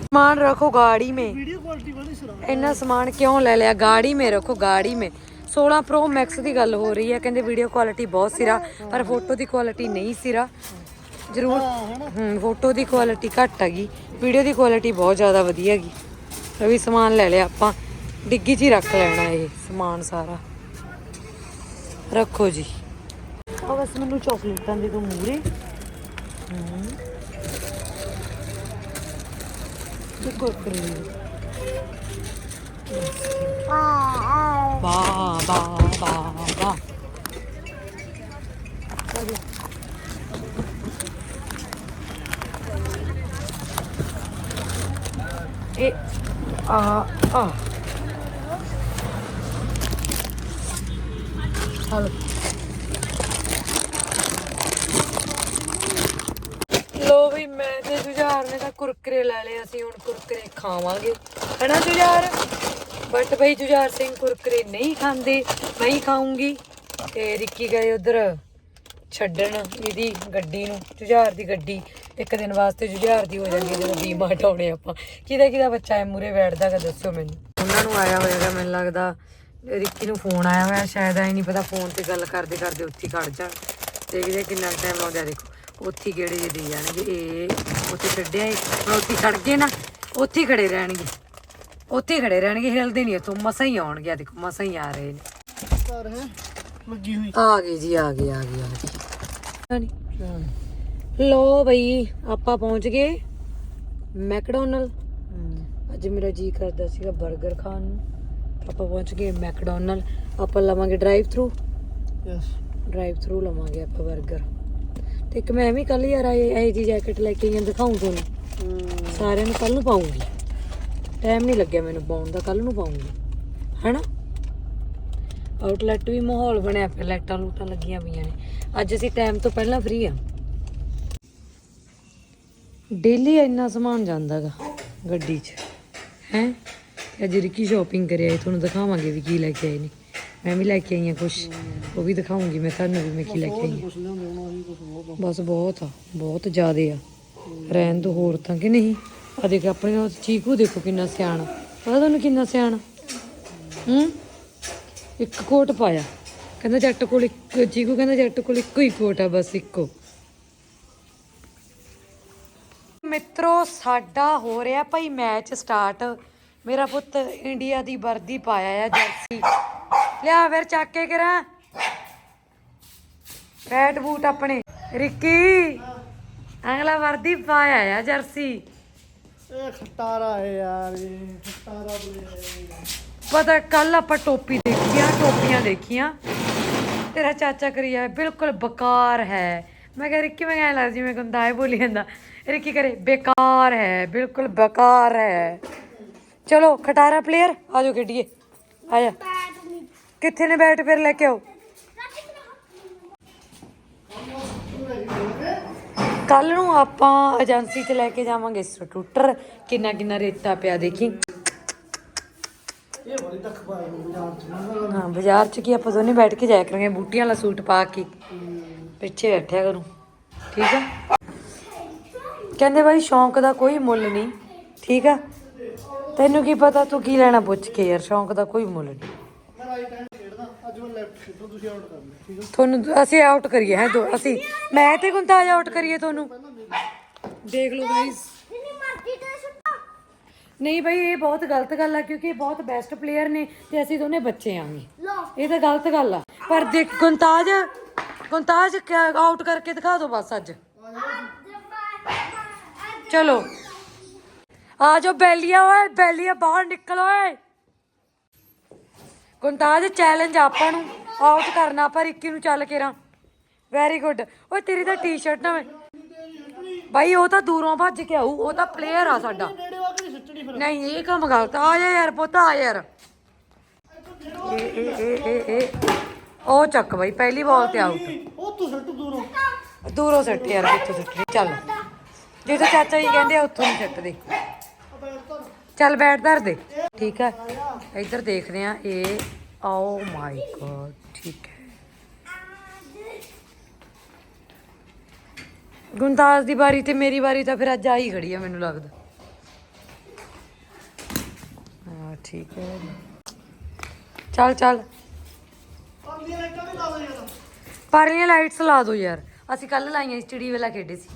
ਸਮਾਨ ਰੱਖੋ ਗਾੜੀ ਮੇ। ਵੀਡੀਓ ਕੁਆਲਿਟੀ ਬੜੀ ਸਰਾ ਇੰਨਾ ਸਮਾਨ ਕਿਉਂ ਲੈ ਲਿਆ? ਗਾੜੀ ਮੇ ਰੱਖੋ ਗਾੜੀ ਮੇ। 16 Pro Max ਦੀ ਗੱਲ ਹੋ ਰਹੀ ਹੈ ਕਹਿੰਦੇ ਵੀਡੀਓ ਕੁਆਲਿਟੀ ਬਹੁਤ ਸਿਰਾ ਪਰ ਫੋਟੋ ਦੀ ਕੁਆਲਿਟੀ ਨਹੀਂ ਸਿਰਾ। ਜ਼ਰੂਰ। ਹੂੰ ਫੋਟੋ ਦੀ ਕੁਆਲਿਟੀ ਘੱਟ ਹੈਗੀ ਵੀਡੀਓ ਦੀ ਕੁਆਲਿਟੀ ਬਹੁਤ ਜ਼ਿਆਦਾ ਵਧੀਆ ਹੈਗੀ ਇਹ ਵੀ ਸਮਾਨ ਲੈ ਲਿਆ ਆਪਾਂ। ਡਿੱਗੀ 'ਚ ਹੀ ਰੱਖ ਲੈਣਾ ਇਹ ਸਮਾਨ ਸਾਰਾ। ਰੱਖੋ ਜੀ। ਆ ਬਸ ਮੈਨੂੰ ਚਾਕਲੇਟਾਂ ਦੇ ਦੋ ਮੂਰੇ ਤੇ ਕੁਰਕਰੇ ਵਾਹ ਵਾਹ ਵਾਹ ਵਾਹ ਇਹ ਆ ਆ ਹਲੋ ਲੋ ਵੀ ਮੈਂ ਤੇ ਜੁਝਾਰ ਨੇ ਤਾਂ ਕੁਰਕਰੇ ਲੈ ਲਏ ਅਸੀਂ, ਹੁਣ ਕੁਰਕਰੇ ਖਾਵਾਂਗੇ। ਹੈਨਾ ਜੁਝਾਰ? ਬਟ ਬਈ ਜੁਝਾਰ ਸਿੰਘ ਕੁਰਕਰੇ ਨਹੀਂ ਖਾਂਦੇ, ਮੈਂ ਹੀ ਖਾਊਂਗੀ। ਤੇ ਰਿੱਕੀ ਗਏ ਉਧਰ ਛੱਡਣ ਇਹਦੀ ਗੱਡੀ ਨੂੰ, ਜੁਝਾਰ ਦੀ ਗੱਡੀ। ਇੱਕ ਦਿਨ ਵਾਸਤੇ ਜੁਝਾਰ ਦੀ ਹੋ ਜਾਂਦੀ ਹੈ, ਜਦੋਂ ਡੀਮਾਰਟ ਆਉਣੇ ਆਪਾਂ। ਕਿਹਦਾ ਕਿਹਦਾ ਬੱਚਾ ਐ ਮੂਰੇ ਬੈਠਦਾ ਕਿ ਦੱਸਿਓ ਮੈਨੂੰ। ਉਹਨਾਂ ਨੂੰ ਆਇਆ ਹੋਏਗਾ ਮੈਨੂੰ ਲੱਗਦਾ ਰਿੱਕੀ ਨੂੰ ਫੋਨ ਆਇਆ ਹੋਇਆ, ਸ਼ਾਇਦ ਐ ਨਹੀਂ ਪਤਾ, ਫੋਨ ਤੇ ਗੱਲ ਕਰਦੇ ਕਰਦੇ ਉੱਥੇ ਹੀ ਖੜ ਜਾਣ। ਦੇਖਦੇ ਕਿੰਨਾ ਟਾਈਮ ਲਾਉਂਦੇ ਆ ਦੇਖੋ। ਉੱਥੇ ਗੇੜੇ ਜੇ ਦੇ ਜਾਣਗੇ ਇਹ ਉੱਥੇ ਛੱਡਿਆ ਹੁਣ ਉੱਥੇ ਖੜ ਗਏ ਨਾ ਉੱਥੇ ਖੜੇ ਰਹਿਣਗੇ। ਉੱਥੇ ਖੜੇ ਰਹਿਣਗੇ ਹਿਲਦੇ ਨਹੀਂ ਉੱਥੋਂ ਮਸਾਂ ਹੀ ਆਉਣਗੇ ਆ ਦੇਖੋ ਮਸਾਂ ਹੀ ਆ ਰਹੇ ਨੇ। ਘਰ ਹੈ ਲੱਗੀ ਹੋਈ। ਆ ਗਏ ਜੀ ਆ ਗਏ ਆ ਗਏ ਆ ਗਏ। ਲੋ ਬਈ ਆਪਾਂ ਪਹੁੰਚ ਗਏ ਮੈਕਡੋਨਲ। ਅੱਜ ਮੇਰਾ ਜੀ ਕਰਦਾ ਸੀਗਾ 버ਗਰ ਖਾਣ ਨੂੰ। ਆਪਾਂ ਪਹੁੰਚ ਗਏ ਮੈਕਡੋਨਲ। ਆਪਾਂ ਲਵਾਂਗੇ drive through yes drive through ਲਵਾਂਗੇ ਆਪਾਂ 버ਗਰ ਤੇ ਇੱਕ ਮੈਂ ਵੀ ਕੱਲ ਯਾਰ ਇਹ ਇਹ ਜੀ ਜੈਕਟ ਲੈ ਕੇ ਆਈ ਆਂ ਦਿਖਾਉਂ ਤੁਹਾਨੂੰ। ਸਾਰਿਆਂ ਨੂੰ ਕੱਲ ਨੂੰ ਪਾਉਂਗੀ ਟਾਈਮ ਨਹੀਂ ਲੱਗਿਆ ਮੈਨੂੰ ਪਾਉਣ ਦਾ ਕੱਲ ਨੂੰ ਪਾਉਂਗੀ ਹੈਨਾ? ਆਊਟਲੈਟ ਵੀ ਮਾਹੌਲ ਬਣਿਆ ਪਿਆ ਲਾਈਟਾਂ ਲੂਟਾਂ ਲੱਗੀਆਂ ਪਈਆਂ ਨੇ। ਅੱਜ ਅਸੀਂ ਟਾਈਮ ਤੋਂ ਪਹਿਲਾਂ ਫ੍ਰੀ ਆ। ਡੇਲੀ ਇੰਨਾ ਸਮਾਨ ਜਾਂਦਾਗਾ ਗੱਡੀ 'ਚ। ਹੈ? ਅੱਜ ਰਿੱਕੀ ਸ਼ਾਪਿੰਗ ਕਰਿਆ ਤੁਹਾਨੂੰ ਦਿਖਾਵਾਂਗੇ ਵੀ ਕੀ ਲੈ ਕੇ ਆਏ ਨੇ। ਮੈਂ ਵੀ ਲੈ ਕੇ ਆਈ ਆ ਕੁਝ ਉਹ ਵੀ ਦਿਖਾਉਂਗੀ ਮੈਂ ਤੁਹਾਨੂੰ ਵੀ, ਮੈਂ ਕੀ ਲੈ ਕੇ ਆਈ ਕੁਛ ਬਸ ਬਹੁਤ ਆ, ਬਹੁਤ ਜ਼ਿਆਦੇ ਆ। ਰਹਿਣ ਤੋਂ ਹੋਰ ਤਾਂ ਕਿ ਨਹੀਂ। ਆ ਦੇਖ ਆਪਣੇ ਨਾਲ ਚੀਕੂ ਦੇਖੋ ਕਿੰਨਾ ਸਿਆਣਾ। ਪਤਾ ਤੁਹਾਨੂੰ ਕਿੰਨਾ ਸਿਆਣਾ? ਹੂੰ? ਇੱਕ ਕੋਟ ਪਾਇਆ। ਕਹਿੰਦਾ ਜੱਟ ਕੋਲ ਇੱਕ, ਚੀਕੂ ਕਹਿੰਦਾ ਜੱਟ ਕੋਲ ਇੱਕੋ ਹੀ ਕੋਟ ਆ, ਬਸ ਇੱਕੋ। ਮਿੱਤਰੋ, ਸਾਡਾ ਹੋ ਰਿਹਾ ਭਾਈ ਮੈਚ ਸਟਾਰਟ। ਮੇਰਾ ਪੁੱਤ ਇੰਡੀਆ ਦੀ ਵਰਦੀ ਪਾਇਆ ਆ ਜਰਸੀ। ਲਿਆ ਫਿਰ ਚੱਕ ਕੇ ਕਰਾਂ। ਰੈਡ ਬੂਟ ਆਪਣੇ। ਰਿੱਕੀ ਅਗਲਾ ਵਰਦੀ ਪਾਇਆ ਆ ਜਰਸੀ। ਇਹ ਖਟਾਰਾ ਹੈ ਯਾਰ ਇਹ ਖਟਾਰਾ ਬਲੇ ਪਤਾ ਕੱਲ ਆਪਾਂ ਟੋਪੀ ਦੇਖੀਆਂ ਟੋਪੀਆਂ ਦੇਖੀਆਂ। ਤੇਰਾ ਚਾਚਾ ਕਰੀਆ ਬਿਲਕੁਲ ਬੇਕਾਰ ਹੈ। ਮੈਂ ਕਿਹਾ ਰਿੱਕੀ ਮੈਂ ਕਹਿ ਲੱਗ ਜਿਵੇਂ ਗੁੰਦਾ ਹੈ ਬੋਲੀ ਜਾਂਦਾ। ਰਿੱਕੀ ਕਰੇ ਬੇਕਾਰ ਹੈ ਬਿਲਕੁਲ ਬੇਕਾਰ ਹੈ। ਚਲੋ, ਖਟਾਰਾ ਪਲੇਅਰ ਆਜੋ ਖੇਡੀਏ। ਆਜਾ ਕਿੱਥੇ ਨੇ ਬੈਟ ਫਿਰ ਲੈ ਕੇ ਆਓ? ਕੱਲ ਨੂੰ ਆਪਾਂ ਏਜੰਸੀ 'ਚ ਲੈ ਕੇ ਜਾਵਾਂਗੇ ਸਕੂਟਰ ਕਿੰਨਾ ਕਿੰਨਾ ਰੇਤਾ ਪਿਆ, ਦੇਖੀ। ਇਹ ਬੜੀ ਤੱਕ ਪਾਇਆ ਬਾਜ਼ਾਰ ਚ ਹਾਂ, ਬਾਜ਼ਾਰ 'ਚ ਕੀ ਆਪਾਂ ਦੋਨੇ ਬੈਠ ਕੇ ਜਾਇਆ ਕਰਾਂਗੇ, ਬੂਟੀਆਂ ਵਾਲਾ ਸੂਟ ਪਾ ਕੇ। ਪਿੱਛੇ ਬੈਠਿਆ ਕਰੂੰ। ਠੀਕ ਆ? ਕਹਿੰਦੇ ਬਾਈ, ਸ਼ੌਂਕ ਦਾ ਕੋਈ ਮੁੱਲ ਨਹੀਂ। ਠੀਕ ਆ? ਤੈਨੂੰ ਕੀ ਪਤਾ ਤੂੰ ਕੀ ਲੈਣਾ ਪੁੱਛ ਕੇ ਯਾਰ, ਸ਼ੌਂਕ ਦਾ ਕੋਈ ਮੁੱਲ ਨਹੀਂ। ਮੈਂ ਰਾਈਟ ਹੈਂਡ ਖੇਡਦਾ ਅੱਜ ਮੈਂ ਲੈਫਟ ਖੇਡਦਾ ਤੁਸੀਂ ਆਊਟ ਕਰ ਠੀਕ ਹੈ ਤੁਹਾਨੂੰ ਅਸੀਂ ਆਊਟ ਕਰੀਏ, ਹੈ, ਦੋ, ਅਸੀਂ ਮੈਂ ਤੇ ਗੁੰਤਾਜ ਆਊਟ ਕਰੀਏ ਤੁਹਾਨੂੰ। ਦੇਖ ਲਓ ਗਾਇਸ ਨਹੀਂ ਭਾਈ ਇਹ ਬਹੁਤ ਗਲਤ ਗੱਲ ਆ, ਕਿਉਂਕਿ ਇਹ ਬਹੁਤ ਬੈਸਟ ਪਲੇਅਰ ਨੇ ਤੇ ਅਸੀਂ ਦੋਨੇ ਬੱਚੇ ਆਂਗੇ ਇਹ ਤਾਂ ਗਲਤ ਗੱਲ ਆ। ਪਰ ਦੇਖ ਗੁੰਤਾਜ ਗੁੰਤਾਜ ਆਊਟ ਕਰਕੇ ਦਿਖਾ ਦਿਓ ਬਸ ਅੱਜ। ਚਲੋ। ਆ ਜਾਓ ਬੈਲੀਆ ਓਏ ਬੈਲੀਆ ਬਾਹਰ ਨਿਕਲ ਓਏ। ਗੁੰਤਾਜ ਚੈਲੰਜ ਆਪਾਂ ਨੂੰ ਆਊਟ ਕਰਨਾ ਆਪਾਂ ਰਿੱਕੀ ਨੂੰ ਚੱਲ ਕੇ ਰਾਂ। ਵੈਰੀ ਗੁੱਡ ਓਏ ਤੇਰੀ ਤਾਂ ਟੀ-ਸ਼ਰਟ ਨਾ ਬਾਈ ਉਹ ਤਾਂ ਦੂਰੋਂ ਭੱਜ ਕੇ ਆਊ ਉਹ ਤਾਂ ਪਲੇਅਰ ਆ ਸਾਡਾ। ਨਹੀਂ ਇਹ ਕੰਮ ਗਲਤ ਆ। ਜਾ ਯਾਰ ਪੁੱਤ ਆ ਯਾਰ। ਇਹ ਇਹ ਇਹ ਇਹ ਇਹ। ਉਹ ਚੱਕ ਬਾਈ ਪਹਿਲੀ ਬਾਲ ਤੇ ਆਊਟ ਉਹ ਤੂੰ ਸਿੱਟ ਦੂਰੋਂ। ਦੂਰੋਂ ਸੱਟ ਯਾਰ ਕਿੱਥੋਂ ਸੱਟਣੀ ਚੱਲ। ਜਿੱਥੇ ਚਾਚਾ ਜੀ ਕਹਿੰਦੇ ਆ ਉੱਥੋਂ ਨਹੀਂ ਸੱਟਦੇ ਚੱਲ ਬੈਠ ਧਰ ਦੇ। ਠੀਕ ਹੈ। ਇੱਧਰ ਦੇਖਦੇ ਆ ਇਹ ਓ ਮਾਈ ਗॉड ਠੀਕ ਹੈ। ਗੁੰਦਾਸ ਦੀ ਵਾਰੀ ਤੇ ਮੇਰੀ ਵਾਰੀ ਤਾਂ ਫਿਰ ਅੱਜ ਆਈ ਖੜੀ ਆ ਮੈਨੂੰ ਲੱਗਦਾ। ਹਾਂ ਠੀਕ ਹੈ। ਚੱਲ ਚੱਲ। ਦੇ ਪਰਲੀਆਂ ਲਾਈਟਸ ਲਾ ਦਿਓ ਯਾਰ। ਅਸੀਂ ਕੱਲ ਲਾਈਆਂ ਸੀ ਚਿੜੀ ਵੇਲਾ ਖੇਡੇ ਸੀ।